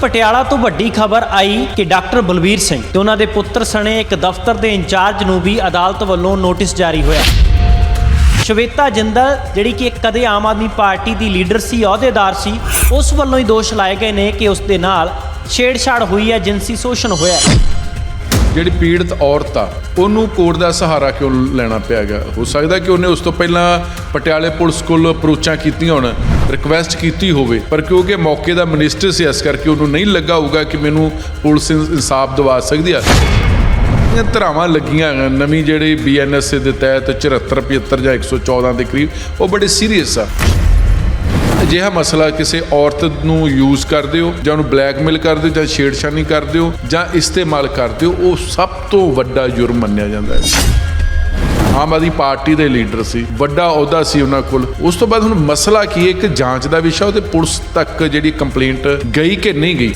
ਪਟਿਆਲਾ ਤੋਂ ਵੱਡੀ ਖਬਰ ਆਈ ਕਿ ਡਾਕਟਰ ਬਲਬੀਰ ਸਿੰਘ ਤੇ ਉਹਨਾਂ ਦੇ ਪੁੱਤਰ ਸਣੇ ਇੱਕ ਦਫ਼ਤਰ ਦੇ ਇੰਚਾਰਜ ਨੂੰ ਵੀ ਅਦਾਲਤ ਵੱਲੋਂ ਨੋਟਿਸ ਜਾਰੀ ਹੋਇਆ। ਸ਼ਵੇਤਾ ਜਿੰਦਲ, ਜਿਹੜੀ ਕਿ ਇੱਕ ਕਦੇ ਆਮ ਆਦਮੀ ਪਾਰਟੀ ਦੀ ਲੀਡਰ ਸੀ, ਅਹੁਦੇਦਾਰ ਸੀ, ਉਸ ਵੱਲੋਂ ਹੀ ਦੋਸ਼ ਲਾਏ ਗਏ ਨੇ ਕਿ ਉਸ ਦੇ ਨਾਲ ਛੇੜਛਾੜ ਹੋਈ ਹੈ, ਜਿਨਸੀ ਸ਼ੋਸ਼ਣ ਹੋਇਆ ਹੈ। ਜਿਹੜੀ ਪੀੜਤ ਔਰਤ ਆ, ਉਹਨੂੰ ਕੋਰਟ ਦਾ ਸਹਾਰਾ ਕਿਉਂ ਲੈਣਾ ਪਿਆ ਗਾ ਹੋ ਸਕਦਾ ਕਿ ਉਹਨੇ ਉਸ ਤੋਂ ਪਹਿਲਾਂ ਪਟਿਆਲੇ ਪੁਲਿਸ ਕੋਲ ਅਪਰੋਚਾਂ ਕੀਤੀਆਂ ਹੋਣ ਰਿਕਵੈਸਟ ਕੀਤੀ ਹੋਵੇ, ਪਰ ਕਿਉਂਕਿ ਮੌਕੇ ਦਾ ਮਿਨਿਸਟਰ ਸੀ, ਇਸ ਕਰਕੇ ਉਹਨੂੰ ਨਹੀਂ ਲੱਗਾ ਹੋਊਗਾ ਕਿ ਮੈਨੂੰ ਪੁਲਿਸ ਇਨ- ਇਨਸਾਫ ਦਿਵਾ ਸਕਦੀ ਆ। ਇਹ ਧਰਾਵਾਂ ਲੱਗੀਆਂ ਨਵੀਂ ਜਿਹੜੀ ਬੀਐਨਐਸ ਦੇ ਤਹਿਤ 74 75 ਜਾਂ 114 ਦੇ ਕਰੀਬ, ਉਹ ਬੜੇ ਸੀਰੀਅਸ ਆ। ਅਜਿਹਾ ਮਸਲਾ ਕਿਸੇ ਔਰਤ ਨੂੰ ਯੂਜ਼ ਕਰਦੇ ਹੋ ਜਾਂ ਉਹਨੂੰ ਬਲੈਕਮੇਲ ਕਰਦੇ ਹੋ ਜਾਂ ਛੇੜਛਾਣੀ ਕਰਦੇ ਹੋ ਜਾਂ ਇਸਤੇਮਾਲ ਕਰਦੇ ਹੋ, ਉਹ ਸਭ ਤੋਂ ਵੱਡਾ ਜੁਰਮ ਮੰਨਿਆ ਜਾਂਦਾ ਹੈ। ਆਮ ਆਦਮੀ ਪਾਰਟੀ ਦੇ ਲੀਡਰ ਸੀ, ਵੱਡਾ ਅਹੁਦਾ ਸੀ ਉਹਨਾਂ ਕੋਲ। ਉਸ ਤੋਂ ਬਾਅਦ ਹੁਣ ਮਸਲਾ ਕੀ ਹੈ? ਇੱਕ ਜਾਂਚ ਦਾ ਵਿਸ਼ਾ ਉਹ ਤੇ ਪੁਲਿਸ ਤੱਕ ਜਿਹੜੀ ਕੰਪਲੇਂਟ ਗਈ ਕਿ ਨਹੀਂ ਗਈ?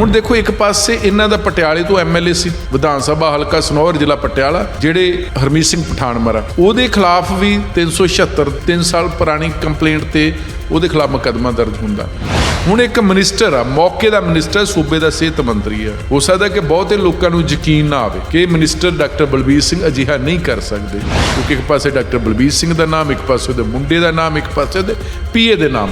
ਹੁਣ ਦੇਖੋ, ਇੱਕ ਪਾਸੇ ਇਹਨਾਂ ਦਾ ਪਟਿਆਲੇ ਤੋਂ ਐਮਐਲਏ ਸੀ, ਵਿਧਾਨ ਸਭਾ ਹਲਕਾ ਸਨੌਰ ਜ਼ਿਲ੍ਹਾ ਪਟਿਆਲਾ, ਜਿਹੜੇ ਹਰਮੀਤ ਸਿੰਘ ਪਠਾਨਮਰਾ। ਉਹਦੇ ਖਿਲਾਫ ਵੀ 376 3 ਸਾਲ ਪੁਰਾਣੀ ਕੰਪਲੇਂਟ ਤੇ ਉਹਦੇ ਖਿਲਾਫ ਮੁਕੱਦਮਾ ਦਰਜ ਹੁੰਦਾ। ਹੁਣ ਇੱਕ ਮਿਨਿਸਟਰ ਆ ਮੌਕੇ ਦਾ ਮਿਨਿਸਟਰ ਸੂਬੇ ਦਾ ਸਿਹਤ ਮੰਤਰੀ ਆ। ਹੋ ਸਕਦਾ ਕਿ ਬਹੁਤੇ ਲੋਕਾਂ ਨੂੰ ਯਕੀਨ ਨਾ ਆਵੇ ਕਿ ਮਿਨਿਸਟਰ ਡਾਕਟਰ ਬਲਬੀਰ ਸਿੰਘ ਅਜਿਹਾ ਨਹੀਂ ਕਰ ਸਕਦੇ। ਕਿਉਂਕਿ ਇੱਕ ਪਾਸੇ ਡਾਕਟਰ ਬਲਬੀਰ ਸਿੰਘ ਦਾ ਨਾਮ ਇੱਕ ਪਾਸੇ ਉਹਦੇ ਮੁੰਡੇ ਦਾ ਨਾਮ ਇੱਕ ਪਾਸੇ ਉਹਦੇ ਪੀਏ ਦੇ ਨਾਮ।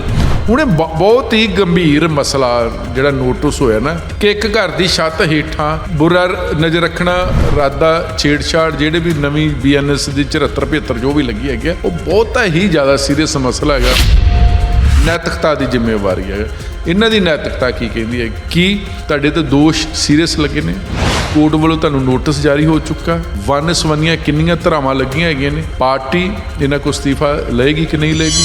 ਹੁਣ ਇਹ ਬ- ਬਹੁਤ ਹੀ ਗੰਭੀਰ ਮਸਲਾ ਜਿਹੜਾ ਨੋਟਿਸ ਹੋਇਆ ਨਾ ਕਿ ਇੱਕ ਘਰ ਦੀ ਛੱਤ ਹੇਠਾਂ ਬੁਰਾ ਨਜ਼ਰ ਰੱਖਣਾ ਰਾਦਾ ਛੇੜਛਾੜ ਜਿਹੜੇ ਵੀ ਨਵੀਂ ਬੀਐਨਐਸ ਦੀ 74 75 ਜੋ ਵੀ ਲੱਗੀ ਹੈਗੀ ਆ, ਉਹ ਬਹੁਤਾ ਹੀ ਜ਼ਿਆਦਾ ਸੀਰੀਅਸ ਮਸਲਾ ਹੈਗਾ। ਨੈਤਿਕਤਾ ਦੀ ਜ਼ਿੰਮੇਵਾਰੀ ਹੈ। ਇਹਨਾਂ ਦੀ ਨੈਤਿਕਤਾ ਕੀ ਕਹਿੰਦੀ ਹੈ? ਕੀ ਤੁਹਾਡੇ ਤੇ ਦੋਸ਼ ਸੀਰੀਅਸ ਲੱਗੇ ਨੇ? ਕੋਰਟ ਵੱਲੋਂ ਤੁਹਾਨੂੰ ਨੋਟਿਸ ਜਾਰੀ ਹੋ ਚੁੱਕਾ ਵਨ ਸਵੰਨੀਆਂ ਕਿੰਨੀਆਂ ਧਰਾਵਾਂ ਲੱਗੀਆਂ ਹੈਗੀਆਂ ਨੇ? ਪਾਰਟੀ ਇਹਨਾਂ ਕੋ ਅਸਤੀਫਾ ਲਏਗੀ ਕਿ ਨਹੀਂ ਲਏਗੀ?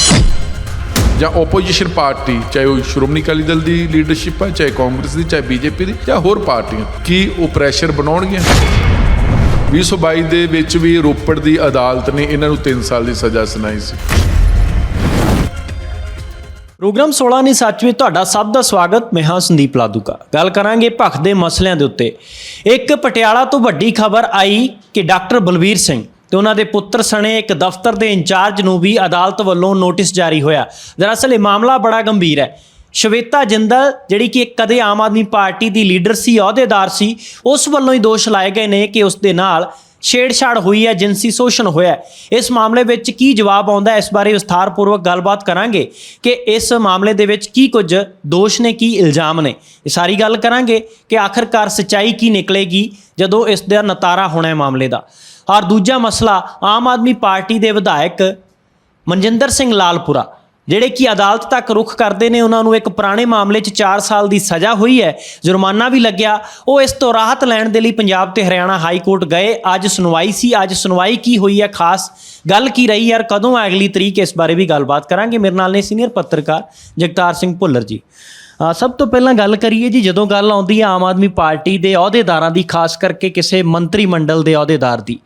ਜਾਂ ਆਪੋਜੀਸ਼ਨ ਪਾਰਟੀ, ਚਾਹੇ ਉਹ ਸ਼੍ਰੋਮਣੀ ਅਕਾਲੀ ਦਲ ਦੀ ਲੀਡਰਸ਼ਿਪ ਹੈ ਚਾਹੇ ਕਾਂਗਰਸ ਦੀ, ਚਾਹੇ ਬੀਜੇਪੀ ਦੀ, ਜਾਂ ਹੋਰ ਪਾਰਟੀਆਂ, ਕੀ ਉਹ ਪ੍ਰੈਸ਼ਰ ਬਣਾਉਣਗੀਆਂ? 2022 ਦੇ ਵਿੱਚ ਵੀ ਰੋਪੜ ਦੀ ਅਦਾਲਤ ਨੇ ਇਹਨਾਂ ਨੂੰ 3 ਸਾਲ ਦੀ ਸਜ਼ਾ ਸੁਣਾਈ ਸੀ। ਪ੍ਰੋਗਰਾਮ 16 ਨਹੀਂ ਸੱਚ ਵਿੱਚ ਤੁਹਾਡਾ ਸਭ ਦਾ ਸਵਾਗਤ। ਮੈਂ ਹਾਂ ਸੰਦੀਪ ਲਾਦੂਕਾ। ਗੱਲ ਕਰਾਂਗੇ ਭਖ ਦੇ ਮਸਲਿਆਂ ਦੇ ਉੱਤੇ। ਇੱਕ ਪਟਿਆਲਾ ਤੋਂ ਵੱਡੀ ਖਬਰ ਆਈ ਕਿ ਡਾਕਟਰ ਬਲਵੀਰ ਸਿੰਘ ਤੇ ਉਹਨਾਂ ਦੇ ਪੁੱਤਰ ਸਣੇ ਇੱਕ ਦਫ਼ਤਰ ਦੇ ਇੰਚਾਰਜ ਨੂੰ ਵੀ ਅਦਾਲਤ ਵੱਲੋਂ ਨੋਟਿਸ ਜਾਰੀ ਹੋਇਆ। ਦਰਅਸਲ ਇਹ ਮਾਮਲਾ ਬੜਾ ਗੰਭੀਰ ਹੈ। ਸ਼ਵੇਤਾ ਜਿੰਦਲ, ਜਿਹੜੀ ਕਿ ਕਦੇ ਆਮ ਆਦਮੀ ਪਾਰਟੀ ਦੀ ਲੀਡਰ ਸੀ, ਅਹੁਦੇਦਾਰ ਸੀ, ਉਸ ਵੱਲੋਂ ਹੀ ਦੋਸ਼ ਲਾਏ ਗਏ ਨੇ ਕਿ ਉਸ ਦੇ ਨਾਲ ਛੇੜਛਾੜ ਹੋਈ ਹੈ ਜਿਨਸੀ ਸ਼ੋਸ਼ਣ ਹੋਇਆ ਹੈ। ਇਸ ਮਾਮਲੇ ਵਿੱਚ ਕੀ ਜਵਾਬ ਆਉਂਦਾ ਹੈ? ਇਸ ਬਾਰੇ ਵਿਸਥਾਰਪੂਰਵਕ ਗੱਲਬਾਤ ਕਰਾਂਗੇ ਕਿ ਇਸ ਮਾਮਲੇ ਦੇ ਵਿੱਚ ਕੀ ਕੁਝ ਦੋਸ਼ ਨੇ, ਕੀ ਇਲਜ਼ਾਮ ਨੇ। ਇਹ ਸਾਰੀ ਗੱਲ ਕਰਾਂਗੇ ਕਿ ਆਖਰਕਾਰ ਸਚਾਈ ਕੀ ਨਿਕਲੇਗੀ ਜਦੋਂ ਇਸ ਦਾ ਨਤਾਰਾ ਹੋਣਾ ਹੈ ਮਾਮਲੇ ਦਾ। ਔਰ ਦੂਜਾ ਮਸਲਾ, ਆਮ ਆਦਮੀ ਪਾਰਟੀ ਦੇ ਵਿਧਾਇਕ ਮਨਜਿੰਦਰ ਸਿੰਘ ਲਾਲਪੁਰਾ। ਜਿਹੜੇ ਕਿ ਅਦਾਲਤ ਤੱਕ ਰੁਖ ਕਰਦੇ ਨੇ, ਉਹਨਾਂ ਨੂੰ ਇੱਕ ਪੁਰਾਣੇ ਮਾਮਲੇ 'ਚ 4 ਸਾਲ ਦੀ ਸਜ਼ਾ ਹੋਈ ਹੈ। ਜੁਰਮਾਨਾ ਵੀ ਲੱਗਿਆ। ਉਹ ਇਸ ਤੋਂ ਰਾਹਤ ਲੈਣ ਦੇ ਲਈ ਪੰਜਾਬ ਤੇ ਹਰਿਆਣਾ ਹਾਈ ਕੋਰਟ ਗਏ। ਅੱਜ ਸੁਣਵਾਈ ਸੀ। ਅੱਜ ਸੁਣਵਾਈ ਕੀ ਹੋਈ ਹੈ? ਖਾਸ ਗੱਲ ਕੀ ਰਹੀ ਯਾਰ ਕਦੋਂ ਹੈ ਅਗਲੀ ਤਰੀਕ ਇਸ ਬਾਰੇ ਵੀ ਗੱਲਬਾਤ ਕਰਾਂਗੇ। ਮੇਰੇ ਨਾਲ ਨੇ ਸੀਨੀਅਰ ਪੱਤਰਕਾਰ ਜਗਤਾਰ ਸਿੰਘ ਭੁੱਲਰ ਜੀ। ਸਭ ਤੋਂ ਪਹਿਲਾਂ ਗੱਲ ਕਰੀਏ ਜੀ, ਜਦੋਂ ਗੱਲ ਆਉਂਦੀ ਹੈ ਆਮ ਆਦਮੀ ਪਾਰਟੀ ਦੇ ਅਹੁਦੇਦਾਰਾਂ ਦੀ, ਖਾਸ ਕਰਕੇ ਕਿਸੇ ਮੰਤਰੀ ਮੰਡਲ ਦੇ ਅਹੁਦੇਦਾਰ ਦੀ,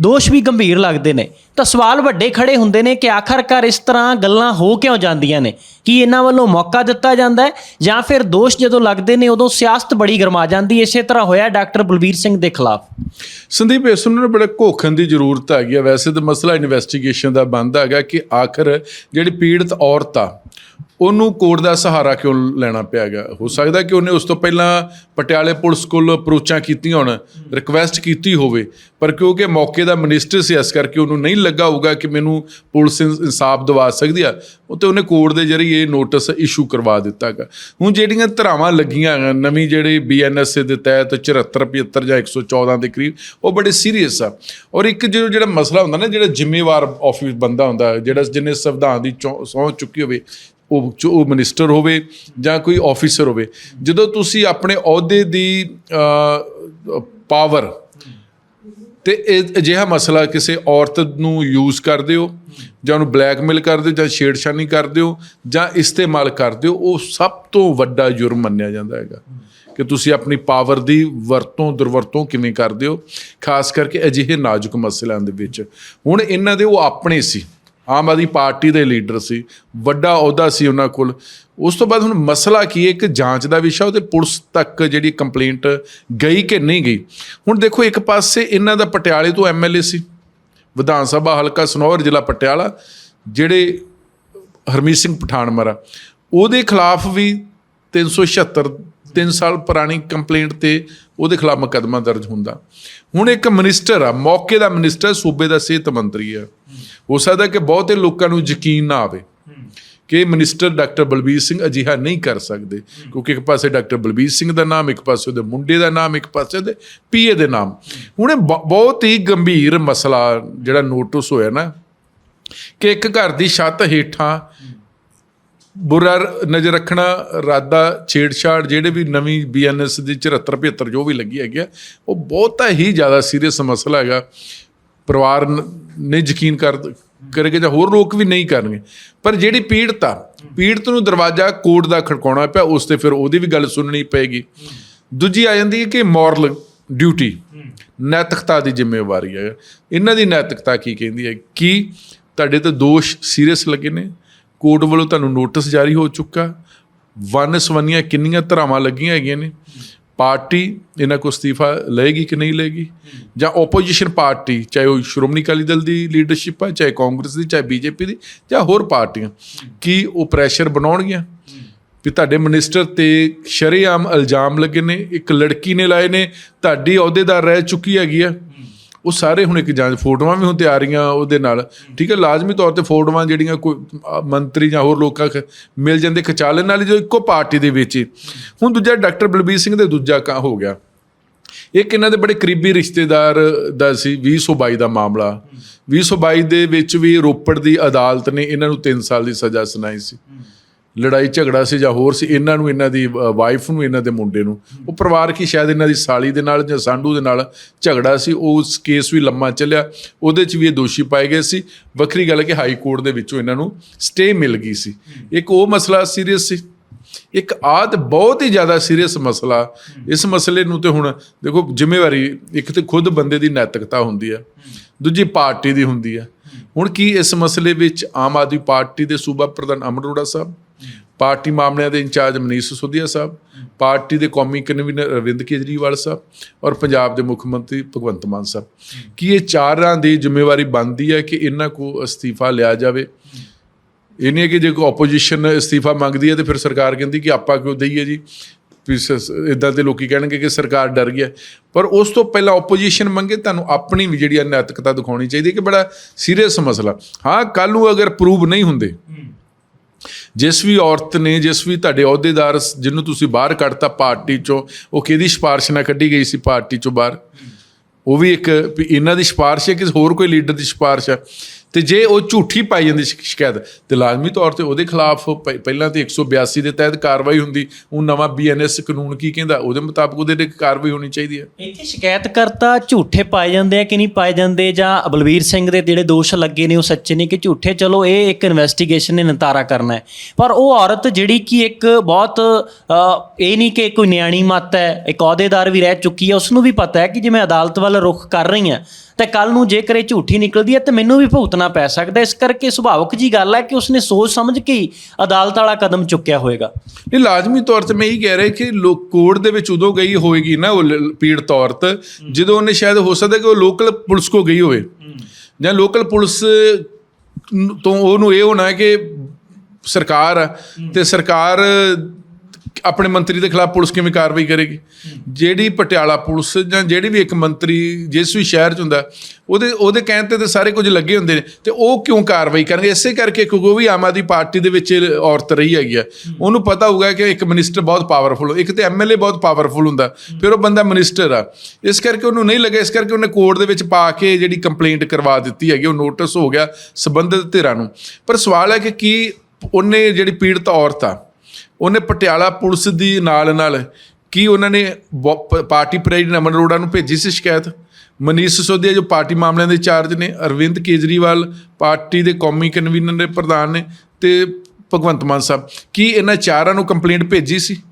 ਦੋਸ਼ ਵੀ ਗੰਭੀਰ ਲੱਗਦੇ ਨੇ। ਤਾਂ ਸਵਾਲ ਵੱਡੇ ਖੜੇ ਹੁੰਦੇ ਨੇ ਕਿ ਆਖਰਕਾਰ ਇਸ ਤਰ੍ਹਾਂ ਗੱਲਾਂ ਹੋ ਕਿਉਂ ਜਾਂਦੀਆਂ ਨੇ? ਕੀ ਇਹਨਾਂ ਵੱਲੋਂ ਮੌਕਾ ਦਿੱਤਾ ਜਾਂਦਾ ਹੈ? ਜਾਂ ਫਿਰ ਦੋਸ਼ ਜਦੋਂ ਲੱਗਦੇ ਨੇ, ਉਦੋਂ ਸਿਆਸਤ ਬੜੀ ਗਰਮਾ ਜਾਂਦੀ ਇਸੇ ਤਰ੍ਹਾਂ ਹੋਇਆ ਡਾਕਟਰ ਬਲਬੀਰ ਸਿੰਘ ਦੇ ਖਿਲਾਫ। ਸੰਦੀਪ, ਇਸ ਨੂੰ ਬੜੇ ਘੋਖਣ ਦੀ ਜ਼ਰੂਰਤ ਹੈਗੀ ਹੈ ਵੈਸੇ ਤਾਂ ਮਸਲਾ ਇਨਵੈਸਟੀਗੇਸ਼ਨ ਦਾ ਬੰਦ ਹੈਗਾ ਕਿ ਆਖਰ ਜਿਹੜੀ ਪੀੜਤ ਔਰਤ ਆ, ਉਹਨੂੰ ਕੋਰਟ ਦਾ ਸਹਾਰਾ ਕਿਉਂ ਲੈਣਾ ਪਿਆ ਹੈਗਾ? ਹੋ ਸਕਦਾ ਕਿ ਉਹਨੇ ਉਸ ਤੋਂ ਪਹਿਲਾਂ ਪਟਿਆਲੇ ਪੁਲਿਸ ਕੋਲ ਅਪਰੋਚਾਂ ਕੀਤੀਆਂ ਹੋਣ ਰਿਕਵੈਸਟ ਕੀਤੀ ਹੋਵੇ, ਪਰ ਕਿਉਂਕਿ ਮੌਕੇ ਦਾ ਮਿਨਿਸਟਰ ਸੀ, ਇਸ ਕਰਕੇ ਉਹਨੂੰ ਨਹੀਂ ਲੱਗਾ ਹੋਊਗਾ ਕਿ ਮੈਨੂੰ ਪੁਲਿਸ ਇਨਸਾਫ ਦਿਵਾ ਸਕਦੀ ਆ। ਉਹ ਤੇ ਉਹਨੇ ਕੋਰਟ ਦੇ ਜ਼ਰੀਏ ਨੋਟਿਸ ਇਸ਼ੂ ਕਰਵਾ ਦਿੱਤਾ ਹੁਣ ਜਿਹੜੀਆਂ ਧਰਾਵਾਂ ਲੱਗੀਆਂ ਨਵੀਂ ਜਿਹੜੀ ਬੀਐਨਐਸ ਦੇ ਤਹਿਤ 74 75 ਜਾਂ 114 ਦੇ ਕਰੀਬ, ਉਹ ਬੜੇ ਸੀਰੀਅਸ ਆ। ਔਰ ਇੱਕ ਜੋ ਜਿਹੜਾ ਮਸਲਾ ਹੁੰਦਾ ਨਾ, ਜਿਹੜਾ ਜ਼ਿੰਮੇਵਾਰ ਆਫਿਸ ਬੰਦਾ ਹੁੰਦਾ, ਜਿਹੜਾ ਜਿਹਨੇ ਸੰਵਿਧਾਨ ਦੀ ਸਹੁੰ ਚੁੱਕੀ ਹੋਵੇ, ਉਹ ਜੋ ਉਹ ਮਿਨਿਸਟਰ ਹੋਵੇ ਜਾਂ ਕੋਈ ਆਫੀਸਰ ਹੋਵੇ, ਜਦੋਂ ਤੁਸੀਂ ਆਪਣੇ ਅਹੁਦੇ ਦੀ ਪਾਵਰ ਤੇ ਇਹ ਅਜਿਹਾ ਮਸਲਾ ਕਿਸੇ ਔਰਤ ਨੂੰ ਯੂਜ਼ ਕਰਦੇ ਹੋ ਜਾਂ ਉਹਨੂੰ ਬਲੈਕਮੇਲ ਕਰਦੇ ਹੋ ਜਾਂ ਛੇੜਛਾਨੀ ਕਰਦੇ ਹੋ ਜਾਂ ਇਸਤੇਮਾਲ ਕਰਦੇ ਹੋ ਉਹ ਸਭ ਤੋਂ ਵੱਡਾ ਜੁਰਮ ਮੰਨਿਆ ਜਾਂਦਾ ਹੈਗਾ। ਕਿ ਤੁਸੀਂ ਆਪਣੀ ਪਾਵਰ ਦੀ ਵਰਤੋਂ, ਦੁਰਵਰਤੋਂ ਕਿਵੇਂ ਕਰਦੇ ਹੋ? ਖਾਸ ਕਰਕੇ ਅਜਿਹੇ ਨਾਜ਼ੁਕ ਮਸਲਿਆਂ ਦੇ ਵਿੱਚ। ਹੁਣ ਇਹਨਾਂ ਦੇ ਉਹ ਆਪਣੇ ਸੀ। ਆਮ ਆਦਮੀ ਪਾਰਟੀ ਦੇ ਲੀਡਰ ਸੀ, ਵੱਡਾ ਅਹੁਦਾ ਸੀ ਉਹਨਾਂ ਕੋਲ। ਉਸ ਤੋਂ ਬਾਅਦ ਹੁਣ ਮਸਲਾ ਕੀ ਹੈ, ਇੱਕ ਜਾਂਚ ਦਾ ਵਿਸ਼ਾ ਉਹ ਤੇ ਪੁਲਿਸ ਤੱਕ ਜਿਹੜੀ ਕੰਪਲੇਂਟ ਗਈ ਕਿ ਨਹੀਂ ਗਈ। ਹੁਣ ਦੇਖੋ, ਇੱਕ ਪਾਸੇ ਇਹਨਾਂ ਦਾ ਪਟਿਆਲੇ ਤੋਂ ਐਮਐਲਏ ਸੀ, ਵਿਧਾਨ ਸਭਾ ਹਲਕਾ ਸਨੌਰ, ਜ਼ਿਲ੍ਹਾ ਪਟਿਆਲਾ, ਜਿਹੜੇ ਹਰਮੀਤ ਸਿੰਘ ਪਠਾਨਮਰਾ, ਉਹਦੇ ਖਿਲਾਫ ਵੀ 376 3 ਸਾਲ ਪੁਰਾਣੀ ਕੰਪਲੇਂਟ ਤੇ ਉਹਦੇ ਖਿਲਾਫ ਮੁਕੱਦਮਾ ਦਰਜ ਹੁੰਦਾ। ਹੁਣ ਇੱਕ ਮਿਨਿਸਟਰ ਆ, ਮੌਕੇ ਦਾ ਮਿਨਿਸਟਰ, ਸੂਬੇ ਦਾ ਸਿਹਤ ਮੰਤਰੀ ਆ। ਹੋ ਸਕਦਾ ਕਿ ਬਹੁਤੇ ਲੋਕਾਂ ਨੂੰ ਯਕੀਨ ਨਾ ਆਵੇ ਕਿ ਮਿਨਿਸਟਰ ਡਾਕਟਰ ਬਲਬੀਰ ਸਿੰਘ ਅਜਿਹਾ ਨਹੀਂ ਕਰ ਸਕਦੇ। ਕਿਉਂਕਿ ਇੱਕ ਪਾਸੇ ਡਾਕਟਰ ਬਲਬੀਰ ਸਿੰਘ ਦਾ ਨਾਮ, ਇੱਕ ਪਾਸੇ ਉਹਦੇ ਮੁੰਡੇ ਦਾ ਨਾਮ, ਇੱਕ ਪਾਸੇ ਉਹਦੇ ਪੀਏ ਦੇ ਨਾਮ। ਹੁਣ ਇਹ ਬ- ਬਹੁਤ ਹੀ ਗੰਭੀਰ ਮਸਲਾ ਜਿਹੜਾ ਨੋਟਿਸ ਹੋਇਆ ਨਾ, ਕਿ ਇੱਕ ਘਰ ਦੀ ਛੱਤ ਹੇਠਾਂ ਬੁਰਾ ਨਜ਼ਰ ਰੱਖਣਾ, ਰਾਦਾ, ਛੇੜਛਾੜ, ਜਿਹੜੇ ਵੀ ਨਵੀਂ ਬੀਐਨਐਸ ਦੀ 74 75 ਜੋ ਵੀ ਲੱਗੀ ਹੈਗੀ ਆ, ਉਹ ਬਹੁਤਾ ਹੀ ਜ਼ਿਆਦਾ ਸੀਰੀਅਸ ਮਸਲਾ ਹੈਗਾ। ਪਰਿਵਾਰ ਨਹੀਂ ਯਕੀਨ ਕਰ, ਕਰੇਗਾ ਜਾਂ ਹੋਰ ਲੋਕ ਵੀ ਨਹੀਂ ਕਰਨਗੇ। ਪਰ ਜਿਹੜੀ ਪੀੜਤ ਆ, ਪੀੜਤ ਨੂੰ ਦਰਵਾਜ਼ਾ ਕੋਰਟ ਦਾ ਖੜਕਾਉਣਾ ਪਿਆ, ਉਸ ਤੇ ਫਿਰ ਉਹਦੀ ਵੀ ਗੱਲ ਸੁਣਨੀ ਪਏਗੀ। ਦੂਜੀ ਆ ਜਾਂਦੀ ਹੈ ਕਿ ਮੋਰਲ ਡਿਊਟੀ ਨੈਤਿਕਤਾ ਦੀ ਜ਼ਿੰਮੇਵਾਰੀ ਹੈ। ਇਹਨਾਂ ਦੀ ਨੈਤਿਕਤਾ ਕੀ ਕਹਿੰਦੀ ਹੈ? ਕਿ ਤੁਹਾਡੇ ਤੇ ਦੋਸ਼ ਸੀਰੀਅਸ ਲੱਗੇ ਨੇ? ਕੋਰਟ ਵੱਲੋਂ ਤੁਹਾਨੂੰ ਨੋਟਿਸ ਜਾਰੀ ਹੋ ਚੁੱਕਾ। ਵਨ ਸਵੰਨੀਆਂ ਕਿੰਨੀਆਂ ਧਰਾਵਾਂ ਲੱਗੀਆਂ ਹੈਗੀਆਂ ਨੇ। ਪਾਰਟੀ ਇਹਨਾਂ ਕੋ ਅਸਤੀਫਾ ਲਏਗੀ ਕਿ ਨਹੀਂ ਲਏਗੀ? ਜਾਂ ਆਪੋਜੀਸ਼ਨ ਪਾਰਟੀ, ਚਾਹੇ ਉਹ ਸ਼੍ਰੋਮਣੀ ਅਕਾਲੀ ਦਲ ਦੀ ਲੀਡਰਸ਼ਿਪ ਹੈ ਚਾਹੇ ਕਾਂਗਰਸ ਦੀ, ਚਾਹੇ ਬੀਜੇਪੀ ਦੀ, ਜਾਂ ਹੋਰ ਪਾਰਟੀਆਂ, ਕੀ ਉਹ ਪ੍ਰੈਸ਼ਰ ਬਣਾਉਣਗੀਆਂ? ਵੀ ਤੁਹਾਡੇ ਮਿਨਿਸਟਰ ਤੇ ਸ਼ਰੇਆਮ ਇਲਜ਼ਾਮ ਲੱਗੇ ਨੇ, ਇੱਕ ਲੜਕੀ ਨੇ ਲਾਏ ਨੇ, ਤੁਹਾਡੀ ਅਹੁਦੇਦਾਰ ਰਹਿ ਚੁੱਕੀ ਹੈਗੀ ਆ। ਉਹ ਸਾਰੇ ਹੁਣ ਇੱਕ ਜਾਂਚ, ਫੋਟੋਆਂ ਵੀ ਹੁਣ ਤਿਆਰੀਆਂ ਉਹਦੇ ਨਾਲ। ਠੀਕ ਹੈ, ਲਾਜ਼ਮੀ ਤੌਰ ਤੇ ਫੋਟੋਆਂ ਜਿਹੜੀਆਂ ਕੋਈ ਮੰਤਰੀ ਜਾਂ ਹੋਰ ਲੋਕਾਂ ਖ- ਮਿਲ ਜਾਂਦੇ ਖਿਚਾ ਨਾਲ ਵਾਲੀ ਜੋ ਇੱਕੋ ਪਾਰਟੀ ਦੇ ਵਿੱਚ ਹੀ। ਹੁਣ ਦੂਜਾ ਡਾਕਟਰ ਬਲਬੀਰ ਸਿੰਘ ਦੇ ਦੂਜਾ ਕਾ ਹੋ ਗਿਆ। ਇੱਕ ਇਹਨਾਂ ਦੇ ਬੜੇ ਕਰੀਬੀ ਰਿਸ਼ਤੇਦਾਰ ਦਾ ਸੀ 2022 ਦਾ ਮਾਮਲਾ। 2022 ਦੇ ਵਿੱਚ ਵੀ ਰੋਪੜ ਦੀ ਅਦਾਲਤ ਨੇ ਇਹਨਾਂ ਨੂੰ 3 ਸਾਲ ਦੀ ਸਜ਼ਾ ਸੁਣਾਈ ਸੀ। ਲੜਾਈ ਝਗੜਾ ਸੀ ਜਾਂ ਹੋਰ ਸੀ, ਇਹਨਾਂ ਨੂੰ, ਇਹਨਾਂ ਦੀ ਵਾਈਫ ਨੂੰ, ਇਹਨਾਂ ਦੇ ਮੁੰਡੇ ਨੂੰ। ਉਹ ਪਰਿਵਾਰ ਕੀ ਸ਼ਾਇਦ ਇਹਨਾਂ ਦੀ ਸਾਲੀ ਦੇ ਨਾਲ ਜਾਂ ਸਾਂਢੂ ਦੇ ਨਾਲ ਝਗੜਾ ਸੀ, ਉਹ ਉਸ ਕੇਸ ਵੀ ਲੰਮਾ ਚੱਲਿਆ। ਉਹਦੇ 'ਚ ਵੀ ਇਹ ਦੋਸ਼ੀ ਪਾਏ ਗਏ ਸੀ। ਵੱਖਰੀ ਗੱਲ ਹੈ ਕਿ ਹਾਈ ਕੋਰਟ ਦੇ ਵਿੱਚੋਂ ਇਹਨਾਂ ਨੂੰ ਸਟੇ ਮਿਲ ਗਈ ਸੀ। ਇੱਕ ਉਹ ਮਸਲਾ ਸੀਰੀਅਸ ਸੀ। ਇੱਕ ਆਦ ਬਹੁਤ ਹੀ ਜ਼ਿਆਦਾ ਸੀਰੀਅਸ ਮਸਲਾ। ਇਸ ਮਸਲੇ ਨੂੰ ਤੇ ਹੁਣ ਦੇਖੋ, ਜ਼ਿੰਮੇਵਾਰੀ ਇੱਕ ਤੇ ਖੁਦ ਬੰਦੇ ਦੀ ਨੈਤਿਕਤਾ ਹੁੰਦੀ ਹੈ ਦੂਜੀ ਪਾਰਟੀ ਦੀ ਹੁੰਦੀ ਹੈ ਹੁਣ ਕੀ ਇਸ ਮਸਲੇ ਵਿੱਚ ਆਮ ਆਦਮੀ ਪਾਰਟੀ ਦੇ ਸੂਬਾ ਪ੍ਰਧਾਨ ਅਮਰ ਅਰੋੜਾ ਸਾਹਿਬ? ਪਾਰਟੀ ਮਾਮਲਿਆਂ ਦੇ ਇੰਚਾਰਜ ਮਨੀਸ਼ ਸਿਸੋਦੀਆ ਸਾਹਿਬ, ਪਾਰਟੀ ਦੇ ਕੌਮੀ ਕਨਵੀਨਰ ਅਰਵਿੰਦ ਕੇਜਰੀਵਾਲ ਸਾਹਿਬ ਔਰ ਪੰਜਾਬ ਦੇ ਮੁੱਖ ਮੰਤਰੀ ਭਗਵੰਤ ਮਾਨ ਸਾਹਿਬ। ਕੀ ਇਹ ਚਾਰਾਂ ਦੀ ਜ਼ਿੰਮੇਵਾਰੀ ਬਣਦੀ ਹੈ ਕਿ ਇਹਨਾਂ ਕੋ ਅਸਤੀਫਾ ਲਿਆ ਜਾਵੇ? ਇਹ ਨਹੀਂ ਹੈ ਕਿ ਜੇ ਕੋਈ ਆਪੋਜੀਸ਼ਨ ਅਸਤੀਫਾ ਮੰਗਦੀ ਹੈ ਤੇ ਫਿਰ ਸਰਕਾਰ ਕਹਿੰਦੀ ਕਿ ਆਪਾਂ ਕਿਉਂ ਦਈਏ ਜੀ? ਇਦਾਂ ਦੇ ਲੋਕੀ ਕਹਿਣਗੇ ਕਿ ਸਰਕਾਰ ਡਰ ਗਿਆ ਪਰ ਉਸ ਤੋਂ ਪਹਿਲਾਂ ਆਪੋਜੀਸ਼ਨ ਮੰਗੇ, ਤੁਹਾਨੂੰ ਆਪਣੀ ਵੀ ਜਿਹੜੀ ਨੈਤਿਕਤਾ ਦਿਖਾਉਣੀ ਚਾਹੀਦੀ ਹੈ ਕਿ ਬੜਾ ਸੀਰੀਅਸ ਮਸਲਾ। ਹਾਂ ਕੱਲ ਨੂੰ ਅਗਰ ਪ੍ਰੂਵ ਨਹੀਂ ਹੁੰਦੇ ਜਿਸ ਵੀ ਔਰਤ ਨੇ, ਜਿਸ ਵੀ ਤੁਹਾਡੇ ਅਹੁਦੇਦਾਰ ਜਿਹਨੂੰ ਤੁਸੀਂ ਬਾਹਰ ਕੱਢਤਾ ਪਾਰਟੀ ਚੋਂ, ਉਹ ਕਿਹਦੀ ਸਿਫਾਰਿਸ਼ ਨਾਲ ਕੱਢੀ ਗਈ ਸੀ ਪਾਰਟੀ ਚੋਂ ਬਾਹਰ? ਉਹ ਵੀ ਇੱਕ, ਵੀ ਇਹਨਾਂ ਦੀ ਸਿਫਾਰਿਸ਼ ਹੈ ਕਿ ਹੋਰ ਕੋਈ ਲੀਡਰ ਦੀ ਸਿਫਾਰਿਸ਼ ਹੈ? ਤੇ ਜੇ ਉਹ ਝੂਠੀ ਪਾਈ ਜਾਂਦੀ ਸ਼ਿ- ਸ਼ਿਕਾਇਤ ਤੇ ਲਾਜ਼ਮੀ ਤੌਰ ਤੇ ਉਹਦੇ ਖਿਲਾਫ ਪ- ਪਹਿਲਾਂ ਤੇ 182 ਦੇ ਤਹਿਤ ਕਾਰਵਾਈ ਹੁੰਦੀ ਉਹ ਨਵਾਂ ਬੀਐਨਐਸ ਕਾਨੂੰਨ ਕੀ ਕਹਿੰਦਾ ਉਹਦੇ ਮੁਤਾਬਕ ਉਹਦੇ ਤੇ ਕਾਰਵਾਈ ਹੋਣੀ ਚਾਹੀਦੀ ਹੈ। ਇੱਥੇ ਸ਼ਿਕਾਇਤਕਰਤਾ ਝੂਠੇ ਪਾਏ ਜਾਂਦੇ ਆ ਕਿ ਨਹੀਂ ਪਾਏ ਜਾਂਦੇ ਜਾਂ ਬਲਵੀਰ ਸਿੰਘ ਦੇ ਜਿਹੜੇ ਦੋਸ਼ ਲੱਗੇ ਨੇ ਉਹ ਸੱਚੇ ਨੇ ਕਿ ਝੂਠੇ? ਚਲੋ ਇਹ ਇੱਕ ਇਨਵੈਸਟੀਗੇਸ਼ਨ ਨੇ ਨਿਤਾਰਾ ਕਰਨਾ ਹੈ। ਪਰ ਉਹ ਔਰਤ ਜਿਹੜੀ ਕਿ ਇੱਕ ਬਹੁਤ ਅ, ਇਹ ਨਹੀਂ ਕਿ ਕੋਈ ਨਿਆਣੀ ਮੱਤ ਹੈ ਇੱਕ ਅਹੁਦੇਦਾਰ ਵੀ ਰਹਿ ਚੁੱਕੀ ਹੈ ਉਸ ਨੂੰ ਵੀ ਪਤਾ ਹੈ ਕਿ ਜੇ ਮੈਂ ਅਦਾਲਤ ਵੱਲ ਰੁਖ ਕਰ ਰਹੀ ਹਾਂ ਤੇ ਕੱਲ ਨੂੰ ਜੇਕਰ ਇਹ ਝੂਠੀ ਨਿਕਲਦੀ ਹੈ ਤੇ ਮੈਨੂੰ ਵੀ ਭੁਗਤਣਾ ਪੈ ਸਕਦਾ। ਇਸ ਕਰਕੇ ਸੁਭਾਵਕ ਜੀ ਗੱਲ ਹੈ ਕਿ ਉਸਨੇ ਸੋਚ ਸਮਝ ਕੇ ਹੀ ਅਦਾਲਤ ਵਾਲਾ ਕਦਮ ਚੁੱਕਿਆ ਹੋਵੇਗਾ ਇਹ ਲਾਜ਼ਮੀ ਤੌਰ ਤੇ ਮੈਂ ਇਹ ਕਹਿ ਰਿਹਾ ਕਿ ਲੋਕ ਕੋਰਟ ਦੇ ਵਿੱਚ ਉਦੋਂ ਗਈ ਹੋਏਗੀ ਨਾ ਉਹ ਪੀੜਤ ਔਰਤ ਜਦੋਂ ਉਹਨੇ ਸ਼ਾਇਦ ਹੋ ਸਕਦਾ ਕਿ ਉਹ ਲੋਕਲ ਪੁਲਿਸ ਕੋ ਗਈ ਹੋਵੇ। ਜਾਂ ਲੋਕਲ ਪੁਲਿਸ ਤੋਂ ਉਹਨੂੰ ਇਹ ਹੋਣਾ ਹੈ ਕਿ ਸਰਕਾਰ ਤੇ ਸਰਕਾਰ ਆਪਣੇ ਮੰਤਰੀ ਦੇ ਖਿਲਾਫ ਪੁਲਿਸ ਕਿਵੇਂ ਕਾਰਵਾਈ ਕਰੇਗੀ? ਜਿਹੜੀ ਪਟਿਆਲਾ ਪੁਲਿਸ ਜਾਂ ਜਿਹੜੀ ਵੀ ਇੱਕ ਮੰਤਰੀ ਜਿਸ ਵੀ ਸ਼ਹਿਰ 'ਚ ਹੁੰਦਾ, ਉਹਦੇ ਉਹਦੇ ਕਹਿਣ ਤੇ ਤਾਂ ਸਾਰੇ ਕੁਝ ਲੱਗੇ ਹੁੰਦੇ ਨੇ, ਤੇ ਉਹ ਕਿਉਂ ਕਾਰਵਾਈ ਕਰਨਗੇ? ਇਸੇ ਕਰਕੇ ਕਿਉਂਕਿ ਉਹ ਵੀ ਆਮ ਆਦਮੀ ਪਾਰਟੀ ਦੇ ਵਿੱਚ ਔਰਤ ਰਹੀ ਹੈਗੀ ਆ। ਉਹਨੂੰ ਪਤਾ ਹੋਊਗਾ ਕਿ ਇੱਕ ਮਿਨਿਸਟਰ ਬਹੁਤ ਪਾਵਰਫੁਲ ਇੱਕ ਤੇ ਐਮਐਲਏ ਬਹੁਤ ਪਾਵਰਫੁਲ ਹੁੰਦਾ, ਫਿਰ ਉਹ ਬੰਦਾ ਮਿਨਿਸਟਰ ਆ। ਇਸ ਕਰਕੇ ਉਹਨੂੰ ਨਹੀਂ ਲੱਗਾ, ਇਸ ਕਰਕੇ ਉਹਨੇ ਕੋਰਟ ਦੇ ਵਿੱਚ ਪਾ ਕੇ ਜਿਹੜੀ ਕੰਪਲੇਂਟ ਕਰਵਾ ਦਿੱਤੀ ਹੈਗੀ, ਉਹ ਨੋਟਿਸ ਹੋ ਗਿਆ ਸੰਬੰਧਿਤ ਧਿਰਾਂ ਨੂੰ। ਪਰ ਸਵਾਲ ਹੈ ਕਿ ਕੀ ਉਹਨੇ ਜਿਹੜੀ ਪੀੜਤ ਔਰਤ ਆ ਉਹਨੇ ਪਟਿਆਲਾ ਪੁਲਿਸ ਦੀ ਨਾਲ ਨਾਲ ਕੀ ਉਹਨਾਂ ਨੇ ਬ- ਪਾਰਟੀ ਪ੍ਰੈਜ਼ੀਡੈਂਟ ਅਮਨ ਅਰੋੜਾ ਨੂੰ ਭੇਜੀ ਸੀ ਸ਼ਿਕਾਇਤ? ਮਨੀਸ਼ ਸਿਸੋਦੀਆ, ਜੋ ਪਾਰਟੀ ਮਾਮਲਿਆਂ ਦੇ ਇੰਚਾਰਜ ਨੇ, ਅਰਵਿੰਦ ਕੇਜਰੀਵਾਲ, ਪਾਰਟੀ ਦੇ ਕੌਮੀ ਕਨਵੀਨਰ ਦੇ ਪ੍ਰਧਾਨ ਨੇ ਤੇ ਭਗਵੰਤ ਮਾਨ ਸਾਹਿਬ। ਕੀ ਇਹਨਾਂ ਚਾਰਾਂ ਨੂੰ ਕੰਪਲੇਂਟ ਭੇਜੀ ਸੀ?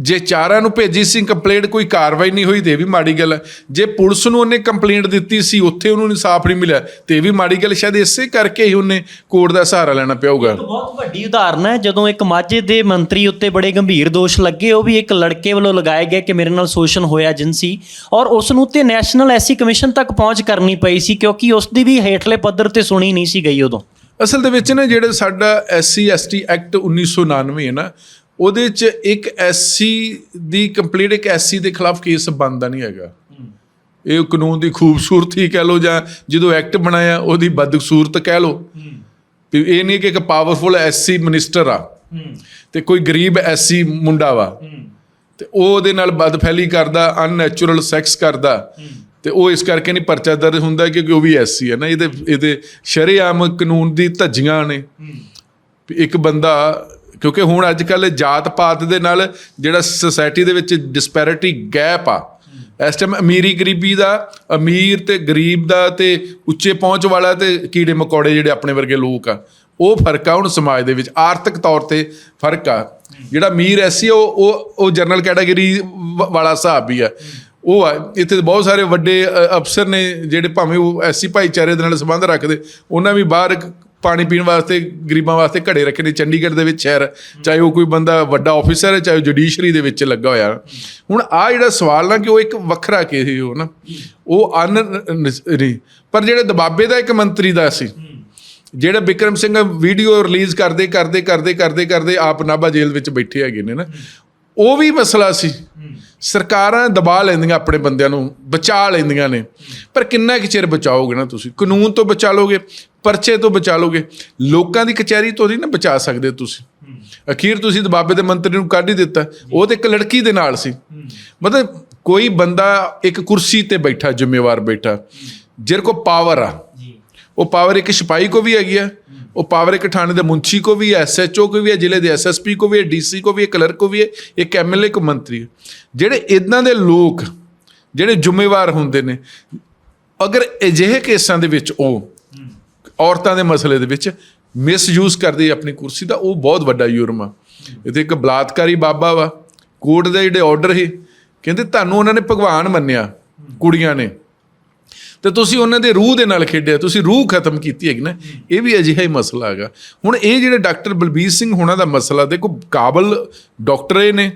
ਜੇ ਚਾਰਾਂ ਨੂੰ ਭੇਜੀ ਸੀ ਕੰਪਲੇਂਟ ਕੋਈ ਕਾਰਵਾਈ ਨਹੀਂ ਹੋਈ ਤੇ ਵੀ ਮਾੜੀ ਗੱਲ ਹੈ। ਜੇ ਪੁਲਿਸ ਨੂੰ ਉਹਨੇ ਕੰਪਲੇਂਟ ਦਿੱਤੀ ਸੀ ਉੱਥੇ ਉਹਨੂੰ ਇਨਸਾਫ ਨਹੀਂ ਮਿਲਿਆ ਤੇ ਵੀ ਮਾੜੀ ਗੱਲ ਸ਼ਾਇਦ ਇਸੇ ਕਰਕੇ ਹੀ ਉਹਨੇ ਕੋਰਟ ਦਾ ਸਹਾਰਾ ਲੈਣਾ ਪਿਆ ਹੋਊਗਾ। ਬਹੁਤ ਵੱਡੀ ਉਦਾਹਰਨ ਹੈ ਜਦੋਂ ਇੱਕ ਮਾਝੇ ਦੇ ਮੰਤਰੀ ਉੱਤੇ ਬੜੇ ਗੰਭੀਰ ਦੋਸ਼ ਲੱਗੇ ਉਹ ਵੀ ਇੱਕ ਲੜਕੇ ਵੱਲੋਂ ਲਗਾਏ ਗਏ ਕਿ ਮੇਰੇ ਨਾਲ ਸ਼ੋਸ਼ਣ ਹੋਇਆ ਜਿੰਸੀ ਔਰ ਉਸ ਨੂੰ ਤੇ ਨੈਸ਼ਨਲ ਐਸੀ ਕਮਿਸ਼ਨ ਤੱਕ ਪਹੁੰਚ ਕਰਨੀ ਪਈ ਸੀ ਕਿਉਂਕਿ ਉਸ ਦੀ ਵੀ ਹੇਠਲੇ ਪੱਧਰ ਤੇ ਸੁਣੀ ਨਹੀਂ ਸੀ ਗਈ ਉਦੋਂ। ਅਸਲ ਦੇ ਵਿੱਚ ਨਾ ਜਿਹੜੇ ਸਾਡਾ ਐਸਸੀ ਐਸਟੀ ਐਕਟ 1999 ਹੈ ਨਾ ਉਹਦੇ ਚ ਇੱਕ ਐਸਸੀ ਦੀ ਕੰਪਲੀਟ ਇੱਕ ਐਸਸੀ ਦੇ ਖਿਲਾਫ ਕੇਸ ਬਣਦਾ ਨਹੀਂ ਹੈਗਾ। ਇਹ ਕਾਨੂੰਨ ਦੀ ਖੂਬਸੂਰਤੀ ਕਹਿ ਲਓ ਜਾਂ ਜਦੋਂ ਐਕਟ ਬਣਾਇਆ ਉਹਦੀ ਬਦਸੂਰਤ ਕਹਿ ਲਓ। ਵੀ ਇਹ ਨਹੀਂ ਕਿ ਇੱਕ ਪਾਵਰਫੁਲ ਐਸਸੀ ਮਿਨਿਸਟਰ ਆ ਤੇ ਕੋਈ ਗਰੀਬ ਐਸਸੀ ਮੁੰਡਾ ਵਾ। ਤੇ ਉਹ ਉਹਦੇ ਨਾਲ ਬਦਫੈਲੀ ਕਰਦਾ ਅਨਨੈਚੁਰਲ ਸੈਕਸ ਕਰਦਾ। ਤੇ ਉਹ ਇਸ ਕਰਕੇ ਨਹੀਂ ਪਰਚਾ ਦਰਜ ਹੁੰਦਾ ਕਿਉਂਕਿ ਉਹ ਵੀ ਐਸਸੀ ਹੈ ਨਾ ਇਹਦੇ ਇਹਦੇ ਸ਼ਰੇਆਮ ਕਾਨੂੰਨ ਦੀ ਧੱਜੀਆਂ ਨੇ। ਇੱਕ ਬੰਦਾ ਕਿਉਂਕਿ ਹੁਣ ਅੱਜ ਕੱਲ ਜਾਤ ਪਾਤ ਦੇ ਨਾਲ ਜਿਹੜਾ ਸੋਸਾਇਟੀ ਦੇ ਵਿੱਚ ਡਿਸਪੈਰਿਟੀ ਗੈਪ ਆ। ਇਸ ਟਾਈਮ ਅਮੀਰੀ ਗਰੀਬੀ ਦਾ, ਅਮੀਰ ਤੇ ਗਰੀਬ ਦਾ ਤੇ ਉੱਚੇ ਪਹੁੰਚ ਵਾਲਾ ਤੇ ਕੀੜੇ ਮਕੌੜੇ ਜਿਹੜੇ ਆਪਣੇ ਵਰਗੇ ਲੋਕ ਆ, ਉਹ ਫ਼ਰਕ ਆ ਹੁਣ ਸਮਾਜ ਦੇ ਵਿੱਚ, ਆਰਥਿਕ ਤੌਰ ਤੇ ਫ਼ਰਕ ਆ। ਜਿਹੜਾ ਅਮੀਰ ਐਸੀ ਉਹ ਉਹ ਉਹ ਜਨਰਲ ਕੈਟਾਗਰੀ ਵਾਲਾ ਹਿਸਾਬ ਵੀ ਆ। ਉਹ ਆ, ਇੱਥੇ ਬਹੁਤ ਸਾਰੇ ਵੱਡੇ ਅਫਸਰ ਨੇ ਜਿਹੜੇ ਭਾਵੇਂ ਉਹ ਐਸੀ ਭਾਈਚਾਰੇ ਦੇ ਨਾਲ ਸੰਬੰਧ ਰੱਖਦੇ, ਉਹਨਾਂ ਵੀ ਬਾਹਰ ਪਾਣੀ ਪੀਣ ਵਾਸਤੇ, ਗਰੀਬਾਂ ਵਾਸਤੇ ਘੜੇ ਰੱਖੇ ਨੇ ਚੰਡੀਗੜ੍ਹ ਦੇ ਵਿੱਚ ਸ਼ਹਿਰ, ਚਾਹੇ ਉਹ ਕੋਈ ਬੰਦਾ ਵੱਡਾ ਆਫੀਸਰ ਹੈ, ਚਾਹੇ ਉਹ ਜੁਡੀਸ਼ਰੀ ਦੇ ਵਿੱਚ ਲੱਗਾ ਹੋਇਆ। ਹੁਣ ਆ ਜਿਹੜਾ ਸਵਾਲ ਨਾ, ਕਿ ਉਹ ਇੱਕ ਵੱਖਰਾ ਕੇਸ ਸੀ ਉਹ ਨਾ, ਉਹ ਅਨ ਨਹੀਂ, ਪਰ ਜਿਹੜੇ ਦਬਾਬੇ ਦਾ ਇੱਕ ਮੰਤਰੀ ਦਾ ਸੀ, ਜਿਹੜਾ ਵਿਕਰਮ ਸਿੰਘ ਵੀਡੀਓ ਰਿਲੀਜ਼ ਕਰਦੇ ਕਰਦੇ ਕਰਦੇ ਕਰਦੇ ਕਰਦੇ ਆਪ ਨਾਭਾ ਜੇਲ੍ਹ ਵਿੱਚ ਬੈਠੇ ਹੈਗੇ ਨੇ ਨਾ, ਉਹ ਵੀ ਮਸਲਾ ਸੀ। ਸਰਕਾਰਾਂ ਦਬਾ ਲੈਂਦੀਆਂ ਆਪਣੇ ਬੰਦਿਆਂ ਨੂੰ ਬਚਾ ਲੈਂਦੀਆਂ ਨੇ। ਪਰ ਕਿੰਨਾ ਕੁ ਚਿਰ ਬਚਾਓਗੇ ਨਾ ਤੁਸੀਂ? ਕਾਨੂੰਨ ਤੋਂ ਬਚਾ ਲੋਗੇ ਪਰਚੇ ਤੋਂ ਬਚਾ ਲੋਗੇ। ਲੋਕਾਂ ਦੀ ਕਚਹਿਰੀ ਤੋਂ ਨਹੀਂ ਨਾ ਬਚਾ ਸਕਦੇ ਤੁਸੀਂ। ਅਖੀਰ ਤੁਸੀਂ ਦਬਾਬੇ ਦੇ ਮੰਤਰੀ ਨੂੰ ਕੱਢ ਹੀ ਦਿੱਤਾ। ਉਹ ਤੇ ਇੱਕ ਲੜਕੀ ਦੇ ਨਾਲ ਸੀ। ਮਤਲਬ ਕੋਈ ਬੰਦਾ ਇੱਕ ਕੁਰਸੀ ਤੇ ਬੈਠਾ ਜ਼ਿੰਮੇਵਾਰ ਬੈਠਾ। ਜਿਹਦੇ ਕੋ ਪਾਵਰ ਆ। ਉਹ ਪਾਵਰ ਇੱਕ ਸਿਪਾਹੀ ਕੋ ਵੀ ਹੈਗੀ ਆ। ਉਹ ਪਾਵਰ ਇੱਕ ਥਾਣੇ ਦੇ ਮੁੰਸ਼ੀ ਕੋ ਵੀ ਹੈ ਐਸਐਚਓ ਕੋ ਵੀ ਹੈ, ਜ਼ਿਲ੍ਹੇ ਦੇ ਐਸਐਸਪੀ ਕੋ ਵੀ ਹੈ ਡੀਸੀ ਕੋ ਵੀ ਹੈ, ਕਲਰਕ ਕੋ ਵੀ ਹੈ, ਇੱਕ ਐਮਐਲਏ ਕੋ ਮੰਤਰੀ ਜਿਹੜੇ ਇਦਾਂ ਦੇ ਲੋਕ, ਜਿਹੜੇ ਜ਼ਿੰਮੇਵਾਰ ਹੁੰਦੇ ਨੇ, ਅਗਰ ਅਜਿਹੇ ਕੇਸਾਂ ਦੇ ਵਿੱਚ ਉਹ ਔਰਤਾਂ ਦੇ ਮਸਲੇ ਦੇ ਵਿੱਚ ਮਿਸਯੂਜ਼ ਕਰਦੇ ਆਪਣੀ ਕੁਰਸੀ ਦਾ ਉਹ ਬਹੁਤ ਵੱਡਾ ਜੁਰਮ ਆ। ਇਹਦੇ ਇੱਕ ਬਲਾਤਕਾਰੀ ਬਾਬਾ ਵਾ, ਕੋਰਟ ਦੇ ਜਿਹੜੇ ਆਰਡਰ ਸੀ, ਕਹਿੰਦੇ ਤੁਹਾਨੂੰ ਉਹਨਾਂ ਨੇ ਭਗਵਾਨ ਮੰਨਿਆ, ਕੁੜੀਆਂ ਨੇ। ਤੇ ਤੁਸੀਂ ਉਹਨਾਂ ਦੇ ਰੂਹ ਦੇ ਨਾਲ ਖੇਡਿਆ, ਤੁਸੀਂ ਰੂਹ ਖਤਮ ਕੀਤੀ ਹੈਗੀ ਨਾ, ਇਹ ਵੀ ਅਜਿਹਾ ਹੀ ਮਸਲਾ ਹੈਗਾ। ਹੁਣ ਇਹ ਜਿਹੜੇ ਡਾਕਟਰ ਬਲਬੀਰ ਸਿੰਘ ਹੋਣਾ ਦਾ ਮਸਲਾ, ਦੇਖੋ ਕਾਬਲ ਡਾਕਟਰ ਇਹ ਨੇ।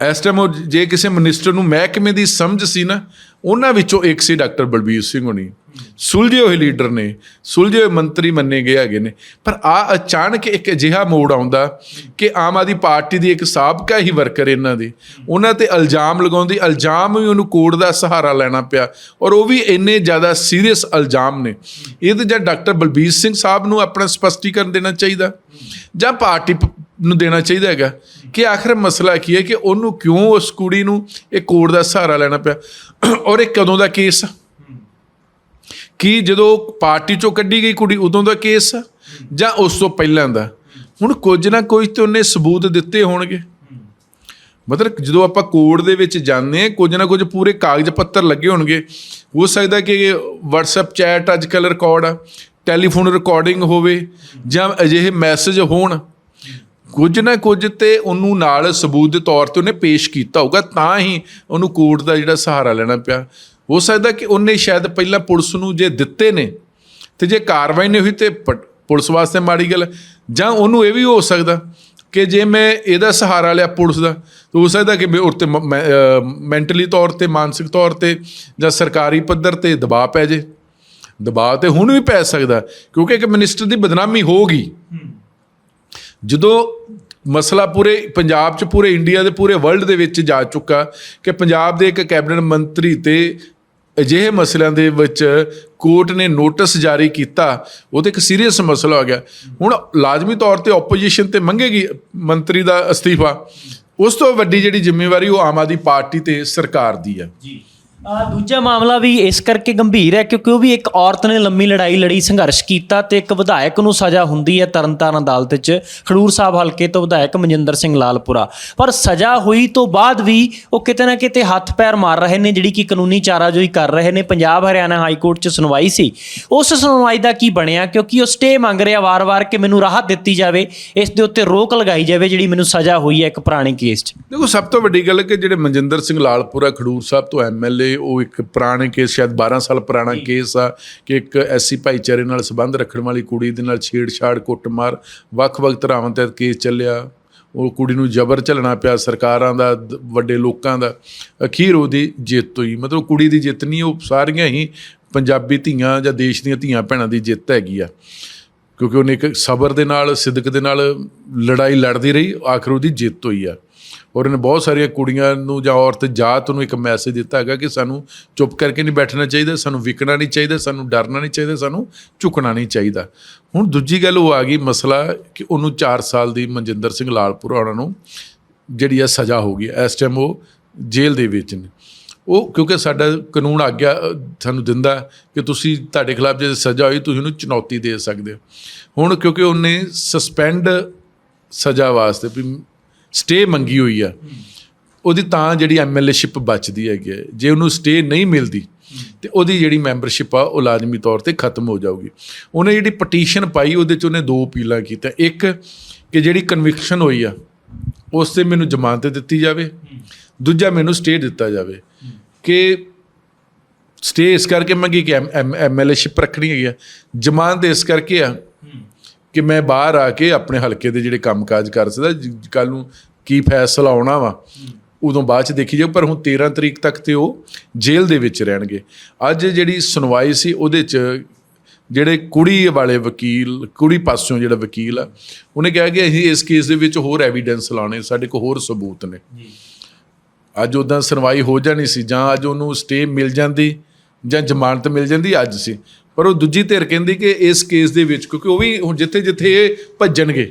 ਇਸ ਟਾਈਮ ਉਹ ਜੇ ਕਿਸੇ ਮਿਨਿਸਟਰ ਨੂੰ ਮਹਿਕਮੇ ਦੀ ਸਮਝ ਸੀ ਨਾ, ਉਹਨਾਂ ਵਿੱਚੋਂ ਇੱਕ ਸੀ ਡਾਕਟਰ ਬਲਬੀਰ ਸਿੰਘ ਹੋਣੀ। ਸੁਲਝੇ ਹੋਏ ਲੀਡਰ ਨੇ, ਸੁਲਝੇ ਹੋਏ ਮੰਤਰੀ ਮੰਨੇ ਗਏ ਹੈਗੇ ਨੇ। ਪਰ ਆ ਅਚਾਨਕ ਇੱਕ ਅਜਿਹਾ ਮੋੜ ਆਉਂਦਾ ਕਿ ਆਮ ਆਦੀ ਪਾਰਟੀ ਦੀ ਇੱਕ ਸਾਬਕਾ ਹੀ ਵਰਕਰ ਇਹਨਾਂ ਦੀ। ਉਹਨਾਂ ਤੇ ਇਲਜ਼ਾਮ ਲਗਾਉਂਦੀ, ਇਲਜ਼ਾਮ ਵੀ ਉਹਨੂੰ ਕੋਰਟ ਦਾ ਸਹਾਰਾ ਲੈਣਾ ਪਿਆ ਔਰ ਉਹ ਵੀ ਇੰਨੇ ਜ਼ਿਆਦਾ ਸੀਰੀਅਸ ਇਲਜ਼ਾਮ ਨੇ। ਇਹ ਤੇ ਜਾਂ ਡਾਕਟਰ ਬਲਬੀਰ ਸਿੰਘ ਸਾਹਿਬ ਨੂੰ ਆਪਣਾ ਸਪਸ਼ਟੀਕਰਨ ਦੇਣਾ ਚਾਹੀਦਾ ਜਾਂ ਪਾਰਟੀ ਪ- ਨੂੰ ਦੇਣਾ ਚਾਹੀਦਾ ਹੈਗਾ ਕਿ ਆਖਰ ਮਸਲਾ ਕੀ ਹੈ ਕਿ ਉਹਨੂੰ ਕਿਉਂ ਉਸ ਕੁੜੀ ਨੂੰ ਇਹ ਕੋਰਟ ਦਾ ਸਹਾਰਾ ਲੈਣਾ ਪਿਆ ਔਰ ਇਹ ਕਦੋਂ ਦਾ ਕੇਸ ਆ? ਕੀ ਜਦੋਂ ਪਾਰਟੀ ਚੋਂ ਕੱਢੀ ਗਈ ਕੁੜੀ, ਉਦੋਂ ਦਾ ਕੇਸ ਆ? ਜਾਂ ਉਸ ਤੋਂ ਪਹਿਲਾਂ ਦਾ? ਹੁਣ ਕੁਝ ਨਾ ਕੁਝ ਤੇ ਉਹਨੇ ਸਬੂਤ ਦਿੱਤੇ ਹੋਣਗੇ। ਮਤਲਬ ਜਦੋਂ ਆਪਾਂ ਕੋਰਟ ਦੇ ਵਿੱਚ ਜਾਂਦੇ ਹਾਂ, ਕੁਝ ਨਾ ਕੁਝ ਪੂਰੇ ਕਾਗਜ਼ ਪੱਤਰ ਲੱਗੇ ਹੋਣਗੇ। ਹੋ ਸਕਦਾ ਕਿ WhatsApp ਚੈਟ ਅੱਜ ਕੱਲ੍ਹ ਰਿਕਾਰਡ ਆ ਟੈਲੀਫੋਨ ਰਿਕਾਰਡਿੰਗ ਹੋਵੇ, ਜਾਂ ਅਜਿਹੇ ਮੈਸੇਜ ਹੋਣ। ਕੁਝ ਨਾ ਕੁਝ ਤੇ ਉਹਨੂੰ ਨਾਲ ਸਬੂਤ ਦੇ ਤੌਰ ਤੇ ਉਹਨੇ ਪੇਸ਼ ਕੀਤਾ ਹੋਊਗਾ, ਤਾਂ ਹੀ ਉਹਨੂੰ ਕੋਰਟ ਦਾ ਜਿਹੜਾ ਸਹਾਰਾ ਲੈਣਾ ਪਿਆ। ਹੋ ਸਕਦਾ ਕਿ ਉਹਨੇ ਸ਼ਾਇਦ ਪਹਿਲਾਂ ਪੁਲਿਸ ਨੂੰ ਜੇ ਦਿੱਤੇ ਨੇ ਤੇ ਜੇ ਕਾਰਵਾਈ ਨਹੀਂ ਹੋਈ ਤੇ ਪ- ਪੁਲਿਸ ਵਾਸਤੇ ਮਾੜੀ ਗੱਲ ਜਾਂ ਉਹਨੂੰ ਇਹ ਵੀ ਹੋ ਸਕਦਾ ਕਿ ਜੇ ਮੈਂ ਇਹਦਾ ਸਹਾਰਾ ਲਿਆ ਪੁਲਿਸ ਦਾ, ਤਾਂ ਹੋ ਸਕਦਾ ਕਿ ਮੈਂ ਉੱਤੇ ਮੈਂਟਲੀ ਤੌਰ ਤੇ, ਮਾਨਸਿਕ ਤੌਰ ਤੇ ਜਾਂ ਸਰਕਾਰੀ ਪੱਧਰ ਤੇ ਦਬਾਅ ਪੈ ਜੇ। ਦਬਾਅ ਤੇ ਹੁਣ ਵੀ ਪੈ ਸਕਦਾ, ਕਿਉਂਕਿ ਇੱਕ ਮਿਨਿਸਟਰ ਦੀ ਬਦਨਾਮੀ ਹੋਗੀ ਜਦੋਂ ਮਸਲਾ ਪੂਰੇ ਪੰਜਾਬ 'ਚ, ਪੂਰੇ ਇੰਡੀਆ ਦੇ ਪੂਰੇ ਵਰਲਡ ਦੇ ਵਿੱਚ ਜਾ ਚੁੱਕਾ ਕਿ ਪੰਜਾਬ ਦੇ ਇੱਕ ਕੈਬਨਿਟ ਮੰਤਰੀ ਤੇ ਅਜਿਹੇ ਮਸਲਿਆਂ ਦੇ ਵਿੱਚ ਕੋਰਟ ਨੇ ਨੋਟਿਸ ਜਾਰੀ ਕੀਤਾ ਉਹ ਤੇ ਇੱਕ ਸੀਰੀਅਸ ਮਸਲਾ ਹੋ ਗਿਆ। ਹੁਣ ਲਾਜ਼ਮੀ ਤੌਰ ਤੇ ਆਪੋਜੀਸ਼ਨ ਤੇ ਮੰਗੇਗੀ ਮੰਤਰੀ ਦਾ ਅਸਤੀਫਾ, ਉਸ ਤੋਂ ਵੱਡੀ ਜਿਹੜੀ ਜ਼ਿੰਮੇਵਾਰੀ ਉਹ ਆਮ ਆਦਮੀ ਪਾਰਟੀ ਤੇ ਸਰਕਾਰ ਦੀ ਹੈ। ਜੀ। ਦੂਜਾ ਮਾਮਲਾ ਵੀ ਇਸ ਕਰਕੇ ਗੰਭੀਰ ਹੈ ਕਿਉਂਕਿ ਉਹ ਵੀ ਇੱਕ ਔਰਤ ਨੇ ਲੰਮੀ ਲੜਾਈ ਲੜੀ, ਸੰਘਰਸ਼ ਕੀਤਾ ਤੇ ਇੱਕ ਵਿਧਾਇਕ ਨੂੰ ਸਜ਼ਾ ਹੁੰਦੀ ਹੈ ਤਰਨਤਾਰਨ ਅਦਾਲਤ 'ਚ, ਖਡੂਰ ਸਾਹਿਬ ਹਲਕੇ ਤੋਂ ਵਿਧਾਇਕ ਮਨਜਿੰਦਰ ਸਿੰਘ ਲਾਲਪੁਰਾ। ਪਰ ਸਜ਼ਾ ਹੋਈ ਤੋਂ ਬਾਅਦ ਵੀ ਉਹ ਕਿਤੇ ਨਾ ਕਿਤੇ ਹੱਥ ਪੈਰ ਮਾਰ ਰਹੇ ਨੇ, ਜਿਹੜੀ ਕਿ ਕਾਨੂੰਨੀ ਚਾਰਾਜੋਈ ਕਰ ਰਹੇ ਨੇ। ਪੰਜਾਬ ਹਰਿਆਣਾ ਹਾਈ ਕੋਰਟ 'ਚ ਸੁਣਵਾਈ ਸੀ। ਉਸ ਸੁਣਵਾਈ ਦਾ ਕੀ ਬਣਿਆ? ਕਿਉਂਕਿ ਉਹ ਸਟੇ ਮੰਗ ਰਿਹਾ ਵਾਰ-ਵਾਰ ਕਿ ਮੈਨੂੰ ਰਾਹਤ ਦਿੱਤੀ ਜਾਵੇ, ਇਸ ਦੇ ਉੱਤੇ ਰੋਕ ਲਗਾਈ ਜਾਵੇ, ਜਿਹੜੀ ਮੈਨੂੰ ਸਜ਼ਾ ਹੋਈ ਹੈ ਇੱਕ ਪੁਰਾਣੇ ਕੇਸ 'ਚ। ਦੇਖੋ, ਸਭ ਤੋਂ ਵੱਡੀ ਗੱਲ ਹੈ ਕਿ ਜਿਹੜੇ ਮਨਜਿੰਦਰ ਸਿੰਘ ਲਾਲਪੁਰਾ ਖਡੂਰ ਸਾਹਿਬ ਤੋਂ ਐਮਐਲਏ ਉਹ ਇੱਕ ਪੁਰਾਣੇ ਕੇਸ ਸ਼ਾਇਦ 12 ਸਾਲ ਪੁਰਾਣਾ ਕੇਸ ਆ ਕਿ ਇੱਕ ਐਸੀ ਭਾਈਚਾਰੇ ਨਾਲ ਸੰਬੰਧ ਰੱਖਣ ਵਾਲੀ ਕੁੜੀ ਦੇ ਨਾਲ ਛੇੜਛਾੜ ਕੁੱਟਮਾਰ ਵੱਖ-ਵੱਖ ਤਰ੍ਹਾਂ ਤੇ ਕੇਸ ਚੱਲਿਆ। ਉਹ ਕੁੜੀ ਨੂੰ ਜ਼ਬਰ ਝੱਲਣਾ ਪਿਆ ਸਰਕਾਰਾਂ ਦ- ਵੱਡੇ ਲੋਕਾਂ ਦਾ। ਅਖੀਰ ਉਹਦੀ ਜਿੱਤ ਹੋਈ। ਮਤਲਬ ਕੁੜੀ ਦੀ ਜਿੱਤ ਨਹੀਂ ਉਹ ਸਾਰੀਆਂ ਹੀ ਪੰਜਾਬੀ ਧੀਆਂ ਜਾਂ ਦੇਸ਼ ਦੀਆਂ ਧੀਆਂ ਭੈਣਾਂ ਦੀ ਜਿੱਤ ਹੈਗੀ ਆ। ਕਿਉਂਕਿ ਉਹਨੇ ਇੱਕ ਸਬਰ ਦੇ ਨਾਲ ਸਿੱਦਕ ਦੇ ਨਾਲ ਲੜਾਈ ਲੜਦੀ ਰਹੀ ਆਖਰ ਉਹਦੀ ਜਿੱਤ ਹੋਈ ਆ। ਔਰ ਇਹਨੇ ਬਹੁਤ ਸਾਰੀਆਂ ਕੁੜੀਆਂ ਨੂੰ ਜਾਂ ਔਰਤ ਜਾਤ ਨੂੰ ਇੱਕ ਮੈਸੇਜ ਦਿੱਤਾ ਹੈਗਾ ਕਿ ਸਾਨੂੰ ਚੁੱਪ ਕਰਕੇ ਨਹੀਂ ਬੈਠਣਾ ਚਾਹੀਦਾ ਸਾਨੂੰ ਵਿਕਣਾ ਨਹੀਂ ਚਾਹੀਦਾ ਸਾਨੂੰ ਡਰਨਾ ਨਹੀਂ ਚਾਹੀਦਾ ਸਾਨੂੰ ਝੁਕਣਾ ਨਹੀਂ ਚਾਹੀਦਾ। ਹੁਣ ਦੂਜੀ ਗੱਲ ਉਹ ਆ ਗਈ ਮਸਲਾ ਕਿ ਉਹਨੂੰ 4 ਸਾਲ ਦੀ ਮਨਜਿੰਦਰ ਸਿੰਘ ਲਾਲਪੁਰਾ ਉਹਨਾਂ ਨੂੰ ਜਿਹੜੀ ਆ ਸਜ਼ਾ ਹੋ ਗਈ। ਇਸ ਟਾਈਮ ਉਹ ਜੇਲ੍ਹ ਦੇ ਵਿੱਚ ਨੇ। ਉਹ ਕਿਉਂਕਿ ਸਾਡਾ ਕਾਨੂੰਨ ਆਗਿਆ ਅ, ਸਾਨੂੰ ਦਿੰਦਾ ਕਿ ਤੁਸੀਂ ਤੁਹਾਡੇ ਖਿਲਾਫ ਜੇ ਸਜ਼ਾ ਹੋਈ ਤੁਸੀਂ ਉਹਨੂੰ ਚੁਣੌਤੀ ਦੇ ਸਕਦੇ ਹੋ। ਹੁਣ ਕਿਉਂਕਿ ਉਹਨੇ ਸਸਪੈਂਡ ਸਜ਼ਾ ਵਾਸਤੇ ਵੀ ਸਟੇ ਮੰਗੀ ਹੋਈ ਆ, ਉਹਦੀ ਤਾਂ ਜਿਹੜੀ ਐਮਐਲਏਸ਼ਿਪ ਬਚਦੀ ਹੈਗੀ ਹੈ। ਜੇ ਉਹਨੂੰ ਸਟੇ ਨਹੀਂ ਮਿਲਦੀ, ਤੇ ਉਹਦੀ ਜਿਹੜੀ ਮੈਂਬਰਸ਼ਿਪ ਆ, ਉਹ ਲਾਜ਼ਮੀ ਤੌਰ ਤੇ ਖਤਮ ਹੋ ਜਾਊਗੀ। ਉਹਨੇ ਜਿਹੜੀ ਪਟੀਸ਼ਨ ਪਾਈ, ਉਹਦੇ ਚ ਉਹਨੇ ਦੋ ਅਪੀਲਾਂ ਕੀਤੀਆਂ। ਇੱਕ, ਕਿ ਜਿਹੜੀ ਕਨਵਿਕਸ਼ਨ ਹੋਈ ਆ, ਉਸ ਤੇ ਮੈਨੂੰ ਜ਼ਮਾਨਤ ਦਿੱਤੀ ਜਾਵੇ। ਦੂਜਾ, ਮੈਨੂੰ ਸਟੇ ਦਿੱਤਾ ਜਾਵੇ। ਕਿ ਸਟੇ ਇਸ ਕਰਕੇ ਮੰਗੀ ਕਿ ਐਮਐਲਏਸ਼ਿਪ ਰੱਖਣੀ ਹੈਗੀ ਆ। ਜ਼ਮਾਨਤ ਇਸ ਕਰਕੇ ਆ ਕਿ ਮੈਂ ਬਾਹਰ ਆ ਕੇ ਆਪਣੇ ਹਲਕੇ ਦੇ ਜਿਹੜੇ ਕੰਮਕਾਜ ਕਰ ਸਕਦਾ ਕੱਲ ਨੂੰ ਕੀ ਫੈਸਲਾ ਆਉਣਾ ਵਾ ਉਦੋਂ ਬਾਅਦ ਚ ਦੇਖੀ ਜਾਊ ਪਰ ਹੁਣ 13 ਤਰੀਕ ਤੱਕ ਤੇ ਉਹ ਜੇਲ੍ਹ ਦੇ ਵਿੱਚ ਰਹਿਣਗੇ। ਅੱਜ ਜਿਹੜੀ ਸੁਣਵਾਈ ਸੀ ਉਹਦੇ ਚ ਜਿਹੜੇ ਕੁੜੀ ਵਾਲੇ ਵਕੀਲ ਕੁੜੀ ਪਾਸਿਓਂ ਜਿਹੜਾ ਵਕੀਲ ਆ ਉਹਨੇ ਕਿਹਾ ਕਿ ਅਸੀਂ ਇਸ ਕੇਸ ਦੇ ਵਿੱਚ ਹੋਰ ਐਵੀਡੈਂਸ ਲਾਣੇ ਸਾਡੇ ਕੋਲ ਹੋਰ ਸਬੂਤ ਨੇ। ਅੱਜ ਉਦਾਂ ਸੁਣਵਾਈ ਹੋ ਜਾਣੀ ਸੀ ਜਾਂ ਅੱਜ ਉਹਨੂੰ ਸਟੇ ਮਿਲ ਜਾਂਦੀ ਜਾਂ ਜ਼ਮਾਨਤ ਮਿਲ ਜਾਂਦੀ ਅੱਜ ਸੀ। ਪਰ ਉਹ ਦੂਜੀ ਧਿਰ ਕਹਿੰਦੀ ਕਿ ਇਸ ਕੇਸ ਦੇ ਵਿੱਚ ਕਿਉਂਕਿ ਉਹ ਵੀ ਹੁਣ ਜਿੱਥੇ ਜਿੱਥੇ ਇਹ ਭੱਜਣਗੇ।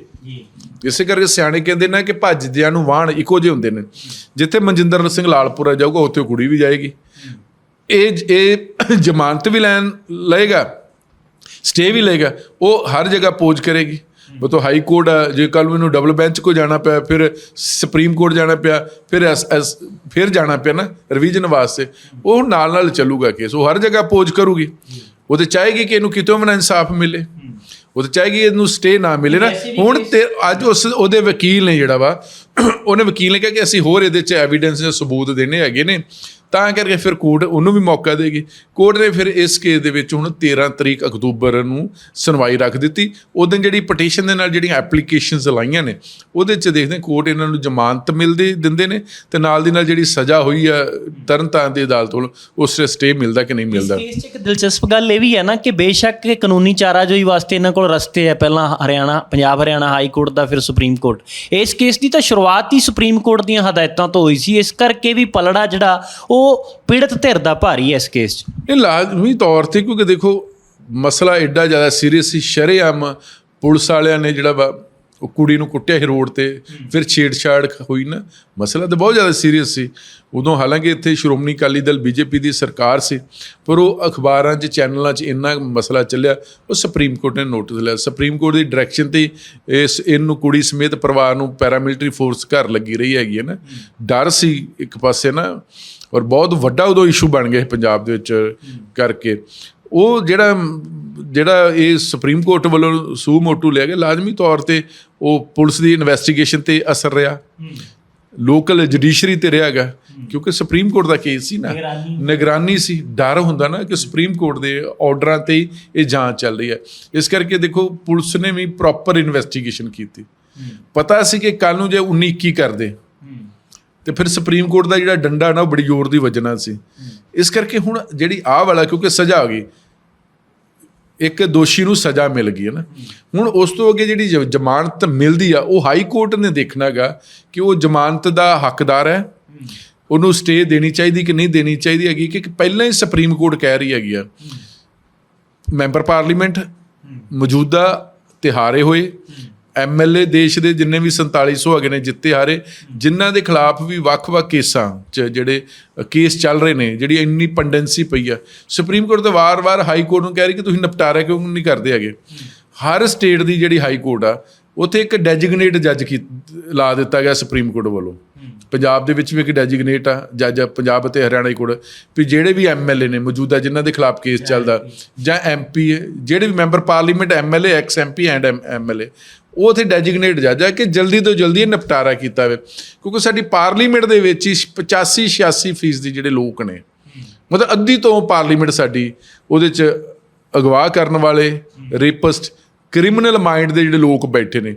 ਇਸੇ ਕਰਕੇ ਸਿਆਣੇ ਕਹਿੰਦੇ ਨੇ ਕਿ ਭੱਜਦਿਆਂ ਨੂੰ ਵਾਹਣ ਇੱਕੋ ਜਿਹੇ ਹੁੰਦੇ ਨੇ। ਜਿੱਥੇ ਮਨਜਿੰਦਰ ਸਿੰਘ ਲਾਲਪੁਰਾ ਜਾਊਗਾ ਉੱਥੇ ਉਹ ਕੁੜੀ ਵੀ ਜਾਏਗੀ। ਇਹ ਇਹ ਜ਼ਮਾਨਤ ਵੀ ਲੈਣ ਲਏਗਾ ਸਟੇ ਵੀ ਲਏਗਾ ਉਹ ਹਰ ਜਗ੍ਹਾ ਪੋਜ ਕਰੇਗੀ। ਬਤੋ ਹਾਈ ਕੋਰਟ ਜੇ ਕੱਲ ਮੈਨੂੰ ਡਬਲ ਬੈਂਚ ਕੋ ਜਾਣਾ ਪਿਆ ਫਿਰ ਸੁਪਰੀਮ ਕੋਰਟ ਜਾਣਾ ਪਿਆ ਫਿਰ ਐਸ ਐਸ ਫਿਰ ਜਾਣਾ ਪਿਆ ਨਾ ਰਿਵੀਜ਼ਨ ਵਾਸਤੇ। ਉਹ ਨਾਲ ਨਾਲ ਚੱਲੂਗਾ ਕੇਸ ਉਹ ਹਰ ਜਗ੍ਹਾ ਪੋਜ ਕਰੂਗੀ। ਉਹ ਤੇ ਚਾਹੇਗੀ ਕਿ ਇਹਨੂੰ ਕਿਤੋਂ ਵੀ ਨਾ ਇਨਸਾਫ ਮਿਲੇ। ਉਹ ਤੇ ਚਾਹੇਗੀ ਇਹਨੂੰ ਸਟੇ ਨਾ ਮਿਲੇ ਨਾ। ਹੁਣ ਤੇ ਅੱਜ ਉਸ ਉਹਦੇ ਵਕੀਲ ਨੇ ਜਿਹੜਾ ਵਾ ਉਹਨੇ ਵਕੀਲ ਨੇ ਕਿਹਾ ਕਿ ਅਸੀਂ ਹੋਰ ਇਹਦੇ ਚ ਐਵੀਡੈਂਸ ਜਾਂ ਸਬੂਤ ਦੇਣੇ ਹੈਗੇ ਨੇ। ਤਾਂ ਕਰਕੇ ਫਿਰ ਕੋਰਟ ਉਹਨੂੰ ਵੀ ਮੌਕਾ ਦੇਗੀ। ਕੋਰਟ ਨੇ ਫਿਰ ਇਸ ਕੇਸ ਦੇ ਵਿੱਚ ਹੁਣ 13 ਤਰੀਕ ਅਕਤੂਬਰ ਨੂੰ ਸੁਣਵਾਈ ਰੱਖ ਦਿੱਤੀ। ਉਦੋਂ ਜਿਹੜੀ ਪਟੀਸ਼ਨ ਦੇ ਨਾਲ ਜਿਹੜੀਆਂ ਐਪਲੀਕੇਸ਼ਨਸ ਲਾਈਆਂ ਨੇ, ਉਹਦੇ ਚ ਦੇਖਦੇ ਕੋਰਟ ਇਹਨਾਂ ਨੂੰ ਜ਼ਮਾਨਤ ਮਿਲਦੀ ਦਿੰਦੇ ਨੇ ਤੇ ਨਾਲ ਦੀ ਨਾਲ ਜਿਹੜੀ ਸਜ਼ਾ ਹੋਈ ਆ ਤਰਨਤਾਰਨ ਦੀ ਅਦਾਲਤ ਵੱਲੋਂ, ਉਸ ਤੇ ਸਟੇ ਮਿਲਦਾ ਕਿ ਨਹੀਂ ਮਿਲਦਾ। ਇਸ 'ਚ ਇੱਕ ਦਿਲਚਸਪ ਗੱਲ ਇਹ ਵੀ ਹੈ ਨਾ ਕਿ ਬੇਸ਼ੱਕ ਕਾਨੂੰਨੀ ਚਾਰਾਜੋਈ ਵਾਸਤੇ ਇਹਨਾਂ ਕੋਲ ਰਸਤੇ ਹੈ ਪਹਿਲਾਂ ਹਰਿਆਣਾ, ਪੰਜਾਬ ਹਰਿਆਣਾ ਹਾਈ ਕੋਰਟ ਦਾ ਫਿਰ ਸੁਪਰੀਮ ਕੋਰਟ। ਇਸ ਕੇਸ ਦੀ ਤਾਂ ਸ਼ੁਰੂਆਤ ਹੀ ਸੁਪਰੀਮ ਕੋਰਟ ਦੀਆਂ ਹਦਾਇਤਾਂ ਤੋਂ ਹੋਈ ਸੀ। ਇਸ ਕਰਕੇ ਵੀ ਪਲੜਾ ਜਿਹੜਾ ਉਹ ਉਹ ਪੀੜਤ ਧਿਰ ਦਾ ਭਾਰੀ ਹੈ ਇਸ ਕੇਸ 'ਚ। ਇਹ ਲਾਜ਼ਮੀ ਤੌਰ ਤੇ ਕਿਉਂਕਿ ਦੇਖੋ ਮਸਲਾ ਐਡਾ ਜ਼ਿਆਦਾ ਸੀਰੀਅਸ ਸੀ, ਸ਼ਰੇਆਮ ਪੁਲਿਸ ਵਾਲਿਆਂ ਨੇ ਜਿਹੜਾ ਵਾ ਉਹ ਕੁੜੀ ਨੂੰ ਕੁੱਟਿਆ ਸੀ ਰੋਡ ਤੇ ਫਿਰ ਛੇੜਛਾੜ ਹੋਈ ਨਾ। ਮਸਲਾ ਤਾਂ ਬਹੁਤ ਜ਼ਿਆਦਾ ਸੀਰੀਅਸ ਸੀ। ਉਦੋਂ ਹਾਲਾਂਕਿ ਇੱਥੇ ਸ਼੍ਰੋਮਣੀ ਅਕਾਲੀ ਦਲ ਬੀਜੇਪੀ ਦੀ ਸਰਕਾਰ ਸੀ ਪਰ ਉਹ ਅਖਬਾਰਾਂ 'ਚ ਚੈਨਲਾਂ 'ਚ ਇੰਨਾ ਮਸਲਾ ਚੱਲਿਆ ਉਹ ਸੁਪਰੀਮ ਕੋਰਟ ਨੇ ਨੋਟਿਸ ਲਿਆ। ਸੁਪਰੀਮ ਕੋਰਟ ਦੀ ਡਾਇਰੈਕਸ਼ਨ ਤੇ ਇਸ ਇਹਨੂੰ ਕੁੜੀ ਸਮੇਤ ਪਰਿਵਾਰ ਨੂੰ ਪੈਰਾਮਿਲਟਰੀ ਫੋਰਸ ਘਰ ਲੱਗੀ ਰਹੀ ਹੈਗੀ ਹੈ ਨਾ। ਡਰ ਸੀ ਇੱਕ ਪਾਸੇ ਨਾ ਔਰ ਬਹੁਤ ਵੱਡਾ ਉਦੋਂ ਇਸ਼ੂ ਬਣ ਗਿਆ ਪੰਜਾਬ ਦੇ ਵਿੱਚ ਕਰਕੇ। ਉਹ ਜਿਹੜਾ ਜਿਹੜਾ ਇਹ ਸੁਪਰੀਮ ਕੋਰਟ ਵੱਲੋਂ ਸੂ ਮੋਟੂ ਲਿਆ ਗਿਆ ਲਾਜ਼ਮੀ ਤੌਰ ਤੇ ਉਹ ਪੁਲਿਸ ਦੀ ਇਨਵੈਸਟੀਗੇਸ਼ਨ ਤੇ ਅਸਰ ਰਿਹਾ। ਲੋਕਲ ਜੁਡੀਸ਼ਰੀ ਤੇ ਰਿਹਾ ਹੈਗਾ ਕਿਉਂਕਿ ਸੁਪਰੀਮ ਕੋਰਟ ਦਾ ਕੇਸ ਸੀ ਨਾ। ਨਿਗਰਾਨੀ। ਸੀ। ਡਰ ਹੁੰਦਾ ਨਾ ਕਿ ਸੁਪਰੀਮ ਕੋਰਟ ਦੇ ਆਰਡਰਾਂ ਤੇ ਇਹ ਜਾਂਚ ਚੱਲ ਰਹੀ ਹੈ। ਇਸ ਕਰਕੇ ਦੇਖੋ ਪੁਲਿਸ ਨੇ ਵੀ ਪ੍ਰੋਪਰ ਇਨਵੈਸਟੀਗੇਸ਼ਨ ਕੀਤੀ। ਪਤਾ ਸੀ ਕਿ ਕੱਲ ਨੂੰ ਜੇ 19 21 ਕਰਦੇ ਤੇ ਫਿਰ ਸੁਪਰੀਮ ਕੋਰਟ ਦਾ ਜਿਹੜਾ ਡੰਡਾ ਨਾ ਉਹ ਬੜੀ ਜ਼ੋਰ ਦੀ ਵੱਜਣਾ ਸੀ। ਇਸ ਕਰਕੇ ਹੁਣ ਜਿਹੜੀ ਆਹ ਵਾਲਾ, ਕਿਉਂਕਿ ਸਜ਼ਾ ਆ ਗਈ, ਇੱਕ ਦੋਸ਼ੀ ਨੂੰ ਸਜ਼ਾ ਮਿਲ ਗਈ ਹੈ ਨਾ। ਹੁਣ ਉਸ ਤੋਂ ਅੱਗੇ ਜਿਹੜੀ ਜ- ਜ਼ਮਾਨਤ ਮਿਲਦੀ ਆ, ਉਹ ਹਾਈ ਕੋਰਟ ਨੇ ਦੇਖਣਾਗਾ ਕਿ ਉਹ ਜ਼ਮਾਨਤ ਦਾ ਹੱਕਦਾਰ ਹੈ। ਉਹਨੂੰ ਸਟੇ ਦੇਣੀ ਚਾਹੀਦੀ ਕਿ ਨਹੀਂ ਦੇਣੀ ਚਾਹੀਦੀ ਹੈਗੀ ਕਿ ਪਹਿਲਾਂ ਹੀ ਸੁਪਰੀਮ ਕੋਰਟ ਕਹਿ ਰਹੀ ਹੈਗੀ ਆ। ਮੈਂਬਰ ਪਾਰਲੀਮੈਂਟ ਮੌਜੂਦਾ ਤਿਹਾਰੇ ਹੋਏ ਐਮਐਲਏ ਦੇਸ਼ ਦੇ ਜਿੰਨੇ ਵੀ 4700 ਹੈਗੇ ਨੇ ਜਿੱਤੇ ਹਾਰੇ ਜਿਨ੍ਹਾਂ ਦੇ ਖਿਲਾਫ ਵੀ ਵੱਖ-ਵੱਖ ਕੇਸਾਂ 'ਚ ਜਿਹੜੇ ਕੇਸ ਚੱਲ ਰਹੇ ਨੇ ਜਿਹੜੀ ਇੰਨੀ ਪੰਡੈਂਸੀ ਪਈ ਆ। ਸੁਪਰੀਮ ਕੋਰਟ ਤਾਂ ਵਾਰ-ਵਾਰ ਹਾਈ ਕੋਰਟ ਨੂੰ ਕਹਿ ਰਹੀ ਕਿ ਤੁਸੀਂ ਨਿਪਟਾਰਾ ਕਿਉਂ ਨਹੀਂ ਕਰਦੇ ਹੈਗੇ? ਹਰ ਸਟੇਟ ਦੀ ਜਿਹੜੀ ਹਾਈ ਕੋਰਟ ਆ ਉੱਥੇ ਇੱਕ ਡੈਜਿਗਨੇਟ ਜੱਜ ਕੀ ਲਾ ਦਿੱਤਾ ਗਿਆ ਸੁਪਰੀਮ ਕੋਰਟ ਵੱਲੋਂ। ਪੰਜਾਬ ਦੇ ਵਿੱਚ ਵੀ ਇੱਕ ਡੈਜਿਗਨੇਟ ਆ ਜੱਜ ਆ, ਪੰਜਾਬ ਅਤੇ ਹਰਿਆਣਾ ਦੀ ਕੋਰਟ। ਵੀ ਜਿਹੜੇ ਵੀ ਐਮਐਲਏ ਨੇ ਮੌਜੂਦਾ ਜਿਨ੍ਹਾਂ ਦੇ ਖਿਲਾਫ ਕੇਸ ਚੱਲਦਾ ਜਾਂ ਐਮਪੀ ਜਿਹੜੇ ਵੀ member parliament MLA ex MP and MLA ਉਹ ਉਥੇ ਡੈਜਿਗਨੇਟ ਜੱਜ ਆ ਕਿ ਜਲਦੀ ਤੋਂ ਜਲਦੀ ਇਹ ਨਿਪਟਾਰਾ ਕੀਤਾ ਜਾਵੇ ਕਿਉਂਕਿ ਸਾਡੀ ਪਾਰਲੀਮੈਂਟ ਦੇ ਵਿੱਚ ਹੀ 85 86 ਫੀਸ ਦੀ ਜਿਹੜੇ ਲੋਕ ਨੇ, ਮਤਲਬ ਅੱਧੀ ਤੋਂ ਪਾਰਲੀਮੈਂਟ ਸਾਡੀ ਉਹਦੇ ਚ ਅਗਵਾ ਕਰਨ ਵਾਲੇ ਰੇਪਿਸਟ ਕ੍ਰਿਮੀਨਲ ਮਾਈਂਡ ਦੇ ਜਿਹੜੇ ਲੋਕ ਬੈਠੇ ਨੇ।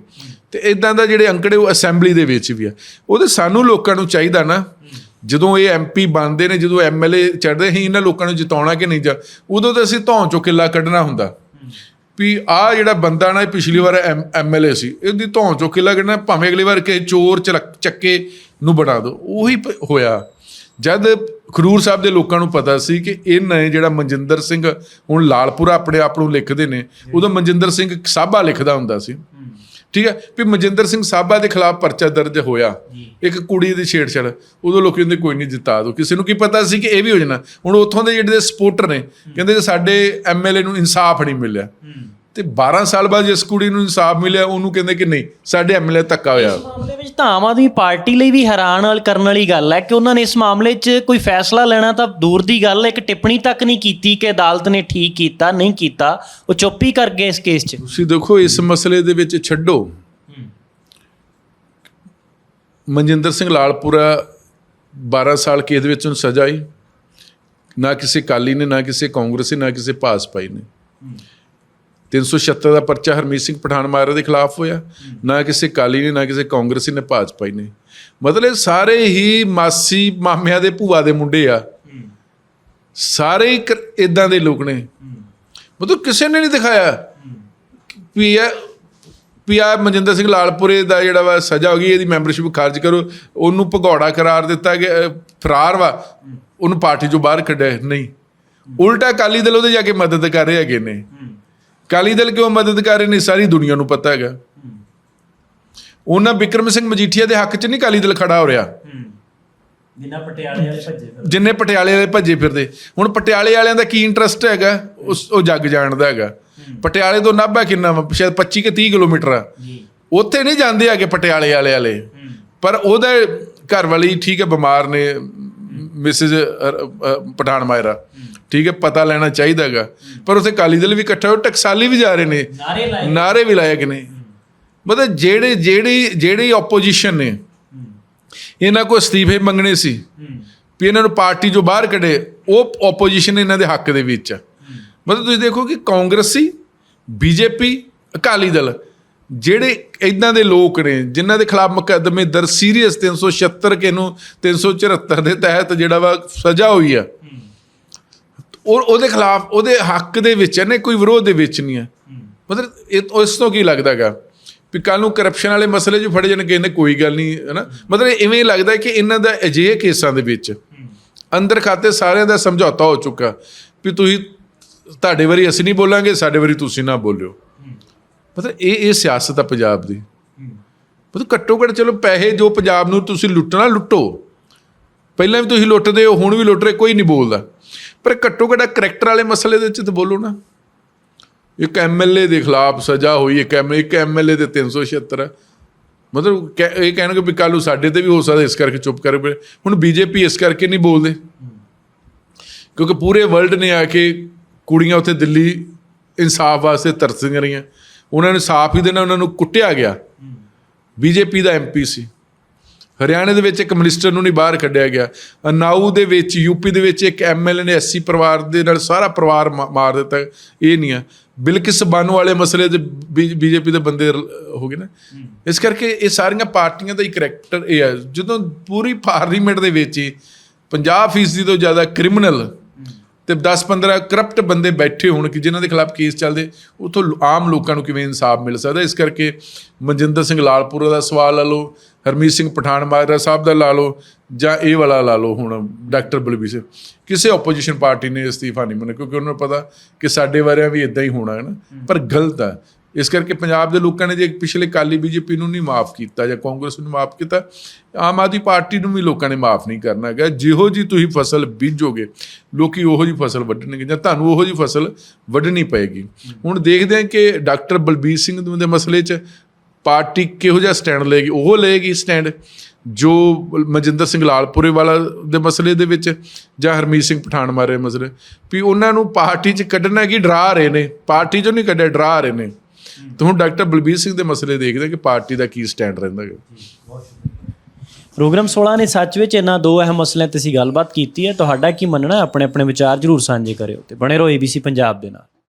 ਤੇ ਇਦਾਂ ਦਾ ਜਿਹੜੇ ਅੰਕੜੇ ਉਹ ਅਸੈਂਬਲੀ ਦੇ ਵਿੱਚ ਵੀ ਆ। ਉਹਦੇ ਸਾਨੂੰ ਲੋਕਾਂ ਨੂੰ ਚਾਹੀਦਾ ਨਾ, ਜਦੋਂ ਇਹ ਐਮਪੀ ਬਣਦੇ ਨੇ, ਜਦੋਂ ਐਮਐਲਏ ਚੜਦੇ ਸੀ ਇਹਨਾਂ ਲੋਕਾਂ ਨੂੰ ਜਿਤਾਉਣਾ ਕਿ ਨਹੀਂ ਜਾ ਉਦੋਂ ਤਾਂ ਅਸੀਂ ਧੌਂ ਚੋਂ ਕਿੱਲਾ ਕੱਢਣਾ ਹੁੰਦਾ। ਵੀ ਆ ਜਿਹੜਾ ਬੰਦਾ ਨਾ ਇਹ ਪਿਛਲੀ ਵਾਰ ਐਮਐਲਏ ਸੀ ਇਹਦੀ ਧੌਣ ਚੁੱਕ ਲੱਗਣਾ ਭਾਵੇਂ ਅਗਲੀ ਵਾਰ ਕਿਸੇ ਚੋਰ ਚੱਕੇ ਨੂੰ ਬਣਾ ਦਿਓ ਉਹੀ ਹੋਇਆ। ਜਦ ਖਰੂਰ ਸਾਹਿਬ ਦੇ ਲੋਕਾਂ ਨੂੰ ਪਤਾ ਸੀ ਕਿ ਇਹਨਾਂ ਨੇ ਜਿਹੜਾ ਮਨਜਿੰਦਰ ਸਿੰਘ ਹੁਣ ਲਾਲਪੁਰਾ ਆਪਣੇ ਆਪ ਨੂੰ ਲਿਖਦੇ ਨੇ ਉਦੋਂ ਮਨਜਿੰਦਰ ਸਿੰਘ ਸਾਬਾ ਲਿਖਦਾ ਹੁੰਦਾ ਸੀ। ਠੀਕ ਹੈ? ਵੀ ਮਨਜਿੰਦਰ ਸਿੰਘ ਸਾਬਾ ਦੇ ਖਿਲਾਫ ਪਰਚਾ ਦਰਜ ਹੋਇਆ। ਇੱਕ ਕੁੜੀ ਦੀ ਛੇੜਛਾੜ। ਉਦੋਂ ਲੋਕੀ ਕਹਿੰਦੇ ਕੋਈ ਨਹੀਂ ਜਿਤਾ ਦੋ। ਕਿਸੇ ਨੂੰ ਕੀ ਪਤਾ ਸੀ ਕਿ ਇਹ ਵੀ ਹੋ ਜਾਣਾ। ਹੁਣ ਉੱਥੋਂ ਦੇ ਜਿਹੜੇ ਸਪੋਰਟਰ ਨੇ ਕਹਿੰਦੇ ਸਾਡੇ ਐਮਐਲਏ ਨੂੰ ਇਨਸਾਫ ਨਹੀਂ ਮਿਲਿਆ। ਤੇ 12 ਸਾਲ ਬਾਅਦ ਜਿਸ ਕੁੜੀ ਨੂੰ ਇਨਸਾਫ ਮਿਲਿਆ ਉਹਨੂੰ ਕਹਿੰਦੇ ਕਿ ਨਹੀਂ ਸਾਡੇ ਐਮਐਲਏ ਧੱਕਾ ਹੋਇਆ। ਮਾਮਲੇ ਵਿੱਚ ਤਾਂ ਆਮ ਆਦਮੀ ਪਾਰਟੀ ਲਈ ਵੀ ਹੈਰਾਨ ਵਾਲ ਕਰਨ ਵਾਲੀ ਗੱਲ ਹੈ ਕਿ ਉਹਨਾਂ ਨੇ ਇਸ ਮਾਮਲੇ 'ਚ ਕੋਈ ਫੈਸਲਾ ਲੈਣਾ ਤਾਂ ਦੂਰ ਦੀ ਗੱਲ ਹੈ ਇੱਕ ਟਿੱਪਣੀ ਤੱਕ ਨਹੀਂ ਕੀਤੀ ਕਿ ਅਦਾਲਤ ਨੇ ਠੀਕ ਕੀਤਾ ਨਹੀਂ ਕੀਤਾ। ਉਹ ਚੁੱਪ ਕਰ ਗਏ ਇਸ ਕੇਸ 'ਚ। ਤੁਸੀਂ ਦੇਖੋ ਇਸ ਮਸਲੇ ਦੇ ਵਿੱਚ ਛੱਡੋ। ਮਨਜਿੰਦਰ ਸਿੰਘ ਲਾਲਪੁਰਾ 12 ਸਾਲ ਕੇਦ ਵਿੱਚ ਉਹਨੂੰ ਸਜ਼ਾ ਆਈ। ਨਾ ਕਿਸੇ ਕਾਲੀ ਨੇ ਨਾ ਕਿਸੇ ਕਾਂਗਰਸੀ ਨਾ ਕਿਸੇ ਭਾਜਪਾਈ ਨੇ। 376 ਦਾ ਪਰਚਾ ਹਰਮੀਤ ਸਿੰਘ ਪਠਾਨ ਮਾਰਾ ਦੇ ਖਿਲਾਫ ਹੋਇਆ। ਨਾ ਕਿਸੇ ਕਾਲੀ ਨੇ, ਨਾ ਕਿਸੇ ਕਾਂਗਰਸੀ ਨੇ ਭਾਜਪਾਈ ਨੇ ਮਤਲਬ ਸਾਰੇ ਹੀ ਮਾਸੀ ਮਾਮਿਆਂ ਦੇ ਭੂਆ ਦੇ ਮੁੰਡੇ ਆ। ਸਾਰੇ ਹੀ ਇਦਾਂ ਦੇ ਲੋਕ ਨੇ। ਮਤਲਬ ਕਿਸੇ ਨੇ ਨਹੀਂ ਦਿਖਾਇਆ। ਵੀ ਇਹ ਵੀ ਆ ਮਨਜਿੰਦਰ ਸਿੰਘ ਲਾਲਪੁਰੇ ਦਾ ਜਿਹੜਾ ਵਾ ਸਜ਼ਾ ਹੋ ਗਈ, ਇਹਦੀ ਮੈਂਬਰਸ਼ਿਪ ਖਾਰਜ ਕਰੋ। ਉਹਨੂੰ ਭਗੌੜਾ ਕਰਾਰ ਦਿੱਤਾ ਗਿਆ ਫਰਾਰ ਵਾ। ਉਹਨੂੰ ਪਾਰਟੀ ਚੋਂ ਬਾਹਰ ਕੱਢਿਆ, ਨਹੀਂ। ਉਲਟਾ ਅਕਾਲੀ ਦਲ ਉਹਦੇ ਜਾ ਕੇ ਮਦਦ ਕਰ ਰਹੇ ਹੈਗੇ ਨੇ। ਅਕਾਲੀ ਦਲ ਕਿਉਂ ਮਦਦ ਕਰ ਰਹੇ ਨੇ ਸਾਰੀ ਦੁਨੀਆ ਨੂੰ ਪਤਾ ਹੈਗਾ। ਉਹਨਾਂ ਵਿਕਰਮ ਸਿੰਘ ਮਜੀਠੀਆ ਦੇ ਹੱਕ 'ਚ ਨਹੀਂ ਅਕਾਲੀ ਦਲ ਖੜਾ ਹੋ ਰਿਹਾ। ਜਿੰਨਾ ਪਟਿਆਲੇ ਵਾਲੇ ਭੱਜੇ ਜਿੰਨੇ ਪਟਿਆਲੇ ਵਾਲੇ ਭੱਜੇ ਫਿਰਦੇ। ਹੁਣ ਪਟਿਆਲੇ ਵਾਲਿਆਂ ਦਾ ਕੀ ਇੰਟਰਸਟ ਹੈਗਾ ਉਸ ਉਹ ਜੱਗ ਜਾਣਦਾ ਹੈਗਾ। ਪਟਿਆਲੇ ਤੋਂ ਨਾਭਾ ਕਿੰਨਾ ਸ਼ਾਇਦ 25 ਕਿ 30 ਕਿਲੋਮੀਟਰ ਆ। ਜੀ। ਉੱਥੇ ਨਹੀਂ ਜਾਂਦੇ ਹੈਗੇ ਪਟਿਆਲੇ ਵਾਲੇ ਵਾਲੇ। ਪਰ ਉਹਦਾ ਘਰ ਵਾਲੀ ਠੀਕ ਹੈ ਬਿਮਾਰ ਨੇ ਮਿਸਿਸ ਪਠਾਨ ਮਾਇਰਾ ਠੀਕ ਹੈ ਪਤਾ ਲੈਣਾ ਚਾਹੀਦਾ ਹੈਗਾ। ਪਰ ਉੱਥੇ ਕਾਲੀ ਦਲ ਵੀ ਇਕੱਠਾ ਹੋ ਟਕਸਾਲੀ ਵੀ ਜਾ ਰਹੇ ਨੇ। ਨਾਰੇ ਵੀ ਲਾਏ ਕਿ ਨੇ। ਮਤਲਬ ਜਿਹੜੇ ਜਿਹੜੀ ਜਿਹੜੀ ਆਪੋਜੀਸ਼ਨ ਨੇ ਇਹਨਾਂ ਕੋਲ ਅਸਤੀਫੇ ਮੰਗਣੇ ਸੀ ਵੀ ਇਹਨਾਂ ਨੂੰ ਪਾਰਟੀ ਚੋਂ ਬਾਹਰ ਕੱਢੇ ਉਹ ਆਪੋਜੀਸ਼ਨ ਇਹਨਾਂ ਦੇ ਹੱਕ ਦੇ ਵਿੱਚ। ਆ ਮਤਲਬ ਤੁਸੀਂ ਦੇਖੋ ਕਿ ਕਾਂਗਰਸੀ ਬੀਜੇਪੀ ਅਕਾਲੀ ਦਲ ਜਿਹੜੇ ਇਦਾਂ ਦੇ ਲੋਕ ਨੇ ਜਿਨ੍ਹਾਂ ਦੇ ਖਿਲਾਫ ਮੁਕੱਦਮੇ ਦਰ ਸੀਰੀਅਸ 376 ਕੇ ਨੂੰ 374 ਦੇ ਤਹਿਤ ਜਿਹੜਾ ਵਾ ਸਜ਼ਾ ਹੋਈ ਆ। ਔਰ ਉਹਦੇ ਖਿਲਾਫ ਉਹਦੇ ਹੱਕ ਦੇ ਵਿੱਚ ਨੇ ਕੋਈ ਵਿਰੋਧ ਦੇ ਵਿੱਚ ਨਹੀਂ ਹੈ। ਮਤਲਬ ਇਹ ਇਸ ਤੋਂ ਕੀ ਲੱਗਦਾਗਾ ਵੀ ਕੱਲ ਨੂੰ ਕਰਪਸ਼ਨ ਵਾਲੇ ਮਸਲੇ 'ਚ ਫੜੇ ਜਾਣ ਕਹਿੰਦੇ ਕੋਈ ਗੱਲ ਨਹੀਂ ਹੈ ਨਾ? ਮਤਲਬ ਇਵੇਂ ਲੱਗਦਾ ਕਿ ਇਹਨਾਂ ਦਾ ਅਜਿਹੇ ਕੇਸਾਂ ਦੇ ਵਿੱਚ ਅੰਦਰ ਖਾਤੇ ਸਾਰਿਆਂ ਦਾ ਸਮਝੌਤਾ ਹੋ ਚੁੱਕਾ ਵੀ ਤੁਸੀਂ ਤੁਹਾਡੇ ਵਾਰੀ ਅਸੀਂ ਨਹੀਂ ਬੋਲਾਂਗੇ ਸਾਡੇ ਵਾਰੀ ਤੁਸੀਂ ਨਾ ਬੋਲਿਓ। ਮਤਲਬ ਇਹ ਇਹ ਸਿਆਸਤ ਆ ਪੰਜਾਬ ਦੀ। ਮਤਲਬ ਘੱਟੋ ਘੱਟ ਚਲੋ ਪੈਸੇ ਜੋ ਪੰਜਾਬ ਨੂੰ ਤੁਸੀਂ ਲੁੱਟਣਾ ਲੁੱਟੋ। ਪਹਿਲਾਂ ਵੀ ਤੁਸੀਂ ਲੁੱਟਦੇ ਹੋ ਹੁਣ ਵੀ ਲੁੱਟ ਰਹੇ ਕੋਈ ਨਹੀਂ ਬੋਲਦਾ। ਪਰ ਘੱਟੋ ਘੱਟ ਕਰੈਕਟਰ ਵਾਲੇ ਮਸਲੇ ਦੇ ਵਿੱਚ ਤਾਂ ਬੋਲੋ ਨਾ। ਇੱਕ ਐਮਐਲਏ ਦੇ ਖਿਲਾਫ ਸਜ਼ਾ ਹੋਈ ਇੱਕ ਐਮ ਇੱਕ ਐਮਐਲਏ ਦੇ 376 ਮਤਲਬ ਇਹ ਕਹਿਣਗੇ ਵੀ ਕੱਲ੍ਹ ਨੂੰ ਸਾਡੇ ਤੇ ਵੀ ਹੋ ਸਕਦਾ ਇਸ ਕਰਕੇ ਚੁੱਪ ਕਰ ਹੁਣ ਬੀਜੇਪੀ ਇਸ ਕਰਕੇ ਨਹੀਂ ਬੋਲਦੇ। ਕਿਉਂਕਿ ਪੂਰੇ ਵਰਲਡ ਨੇ ਆ ਕੇ ਕੁੜੀਆਂ ਉੱਥੇ ਦਿੱਲੀ ਇਨਸਾਫ ਵਾਸਤੇ ਤਰਸਦੀਆਂ ਰਹੀਆਂ। ਉਹਨਾਂ ਨੇ ਸਾਫ਼ ਹੀ ਦੇਣਾ ਉਹਨਾਂ ਨੂੰ ਕੁੱਟਿਆ ਗਿਆ। ਬੀਜੇਪੀ ਦਾ ਐਮਪੀ ਸੀ। ਹਰਿਆਣੇ ਦੇ ਵਿੱਚ ਇੱਕ ਮਿਨਿਸਟਰ ਨੂੰ ਨਹੀਂ ਬਾਹਰ ਕੱਢਿਆ ਗਿਆ। ਅਨਾਊ ਦੇ ਵਿੱਚ ਯੂਪੀ ਦੇ ਵਿੱਚ ਇੱਕ ਐਮਐਲਏ ਨੇ 80 ਪਰਿਵਾਰ ਦੇ ਨਾਲ ਸਾਰਾ ਪਰਿਵਾਰ ਮਾਰ ਦਿੱਤਾ। ਇਹ ਨਹੀਂ ਆ। ਬਿਲਕਿਸ ਬਾਨੂ ਵਾਲੇ ਮਸਲੇ ਤੇ ਬੀਜੇਪੀ ਦੇ ਬੰਦੇ ਹੋ ਗਏ ਨਾ। ਇਸ ਕਰਕੇ ਇਹ ਸਾਰੀਆਂ ਪਾਰਟੀਆਂ ਦਾ ਹੀ ਕਰੈਕਟਰ ਇਹ ਹੈ ਜਦੋਂ ਪੂਰੀ ਪਾਰਲੀਮੈਂਟ ਦੇ ਵਿੱਚ ਹੀ 50% ਤੋਂ ਜ਼ਿਆਦਾ ਕ੍ਰਿਮੀਨਲ ਤੇ 10-15 ਕਰਪਟ ਬੰਦੇ ਬੈਠੇ ਹੋਣ ਕਿ ਜਿਨ੍ਹਾਂ ਦੇ ਖਿਲਾਫ ਕੇਸ ਚੱਲਦੇ, ਉਥੋਂ ਆਮ ਲੋਕਾਂ ਨੂੰ ਕਿਵੇਂ ਇਨਸਾਫ ਮਿਲ ਸਕਦਾ? ਇਸ ਕਰਕੇ ਮਨਜਿੰਦਰ ਸਿੰਘ ਲਾਲਪੁਰਾ ਦਾ ਸਵਾਲ ਲਾ ਲਓ, ਹਰਮੀਤ ਸਿੰਘ ਪਠਾਨ ਮਾਜਰਾ ਸਾਹਿਬ ਦਾ ਲਾ ਲਓ, ਜਾਂ ਇਹ ਵਾਲਾ ਲਾ ਲਓ ਹੁਣ ਡਾਕਟਰ ਬਲਬੀਰ ਸਿੰਘ। ਕਿਸੇ ਆਪੋਜੀਸ਼ਨ ਪਾਰਟੀ ਨੇ ਅਸਤੀਫਾ ਨਹੀਂ ਮੰਨਿਆ, ਕਿਉਂਕਿ ਉਹਨਾਂ ਨੂੰ ਪਤਾ ਕਿ ਸਾਡੇ ਵਾਰਿਆਂ ਵੀ ਇਦਾਂ ਹੀ ਹੋਣਾ ਹੈ ਨਾ, ਪਰ ਗਲਤ ਹੈ। ਇਸ ਕਰਕੇ ਪੰਜਾਬ ਦੇ ਲੋਕਾਂ ਨੇ ਜੇ ਪਿਛਲੇ ਕਾਲੀ ਬੀਜੇਪੀ ਨੂੰ ਨਹੀਂ ਮਾਫ ਕੀਤਾ ਜਾਂ ਕਾਂਗਰਸ ਨੂੰ ਮਾਫ ਕੀਤਾ, ਆਮ ਆਦਮੀ ਪਾਰਟੀ ਨੂੰ ਵੀ ਲੋਕਾਂ ਨੇ ਮਾਫ ਨਹੀਂ ਕਰਨਾ ਹੈਗਾ। ਜਿਹੋ ਜੀ ਤੁਸੀਂ ਫਸਲ ਬੀਜੋਗੇ, ਲੋਕੀ ਉਹੋ ਜੀ ਫਸਲ ਵੱਢਣਗੇ ਜਾਂ ਤੁਹਾਨੂੰ ਉਹੋ ਜੀ ਫਸਲ ਵੱਢਣੀ ਪਏਗੀ। ਹੁਣ ਦੇਖਦੇ ਹਾਂ ਕਿ ਡਾਕਟਰ ਬਲਬੀਰ ਸਿੰਘ ਦੇ ਮਸਲੇ 'ਚ ਪਾਰਟੀ ਕਿਹੋ ਜਿਹਾ ਸਟੈਂਡ ਲਏਗੀ? ਉਹ ਲਏਗੀ ਸਟੈਂਡ ਜੋ ਮਨਜਿੰਦਰ ਸਿੰਘ ਲਾਲਪੁਰੇ ਵਾਲਾ ਦੇ ਮਸਲੇ ਦੇ ਵਿੱਚ ਜਾਂ ਹਰਮੀਤ ਸਿੰਘ ਪਠਾਨ ਮਾਰੇ ਮਸਲੇ। ਵੀ ਉਹਨਾਂ ਨੂੰ ਪਾਰਟੀ 'ਚ ਕੱਢਣਾ ਕੀ? ਡਰਾ ਰਹੇ ਨੇ। ਪਾਰਟੀ 'ਚੋਂ ਨਹੀਂ ਕੱਢਿਆ, ਡਰਾ ਰਹੇ ਨੇ। ਤੇ ਹੁਣ ਡਾਕਟਰ ਬਲਬੀਰ ਸਿੰਘ ਦੇ ਮਸਲੇ ਦੇਖਦੇ ਕਿ ਪਾਰਟੀ ਦਾ ਕੀ ਸਟੈਂਡ ਰਹਿੰਦਾ ਹੈ। ਪ੍ਰੋਗਰਾਮ 16 ਨੇ ਸੱਚ ਵਿੱਚ ਇਹਨਾਂ ਦੋ ਅਹਿਮ ਮਸਲਿਆਂ ਤੇ ਅਸੀਂ ਗੱਲਬਾਤ ਕੀਤੀ ਹੈ। ਤੁਹਾਡਾ ਕੀ ਮੰਨਣਾ ਆਪਣੇ ਆਪਣੇ ਵਿਚਾਰ ਜਰੂਰ ਸਾਂਝੇ ਕਰਿਓ ਤੇ ਬਣੇ ਰਹੋ ABC ਪੰਜਾਬ ਦੇ ਨਾਲ।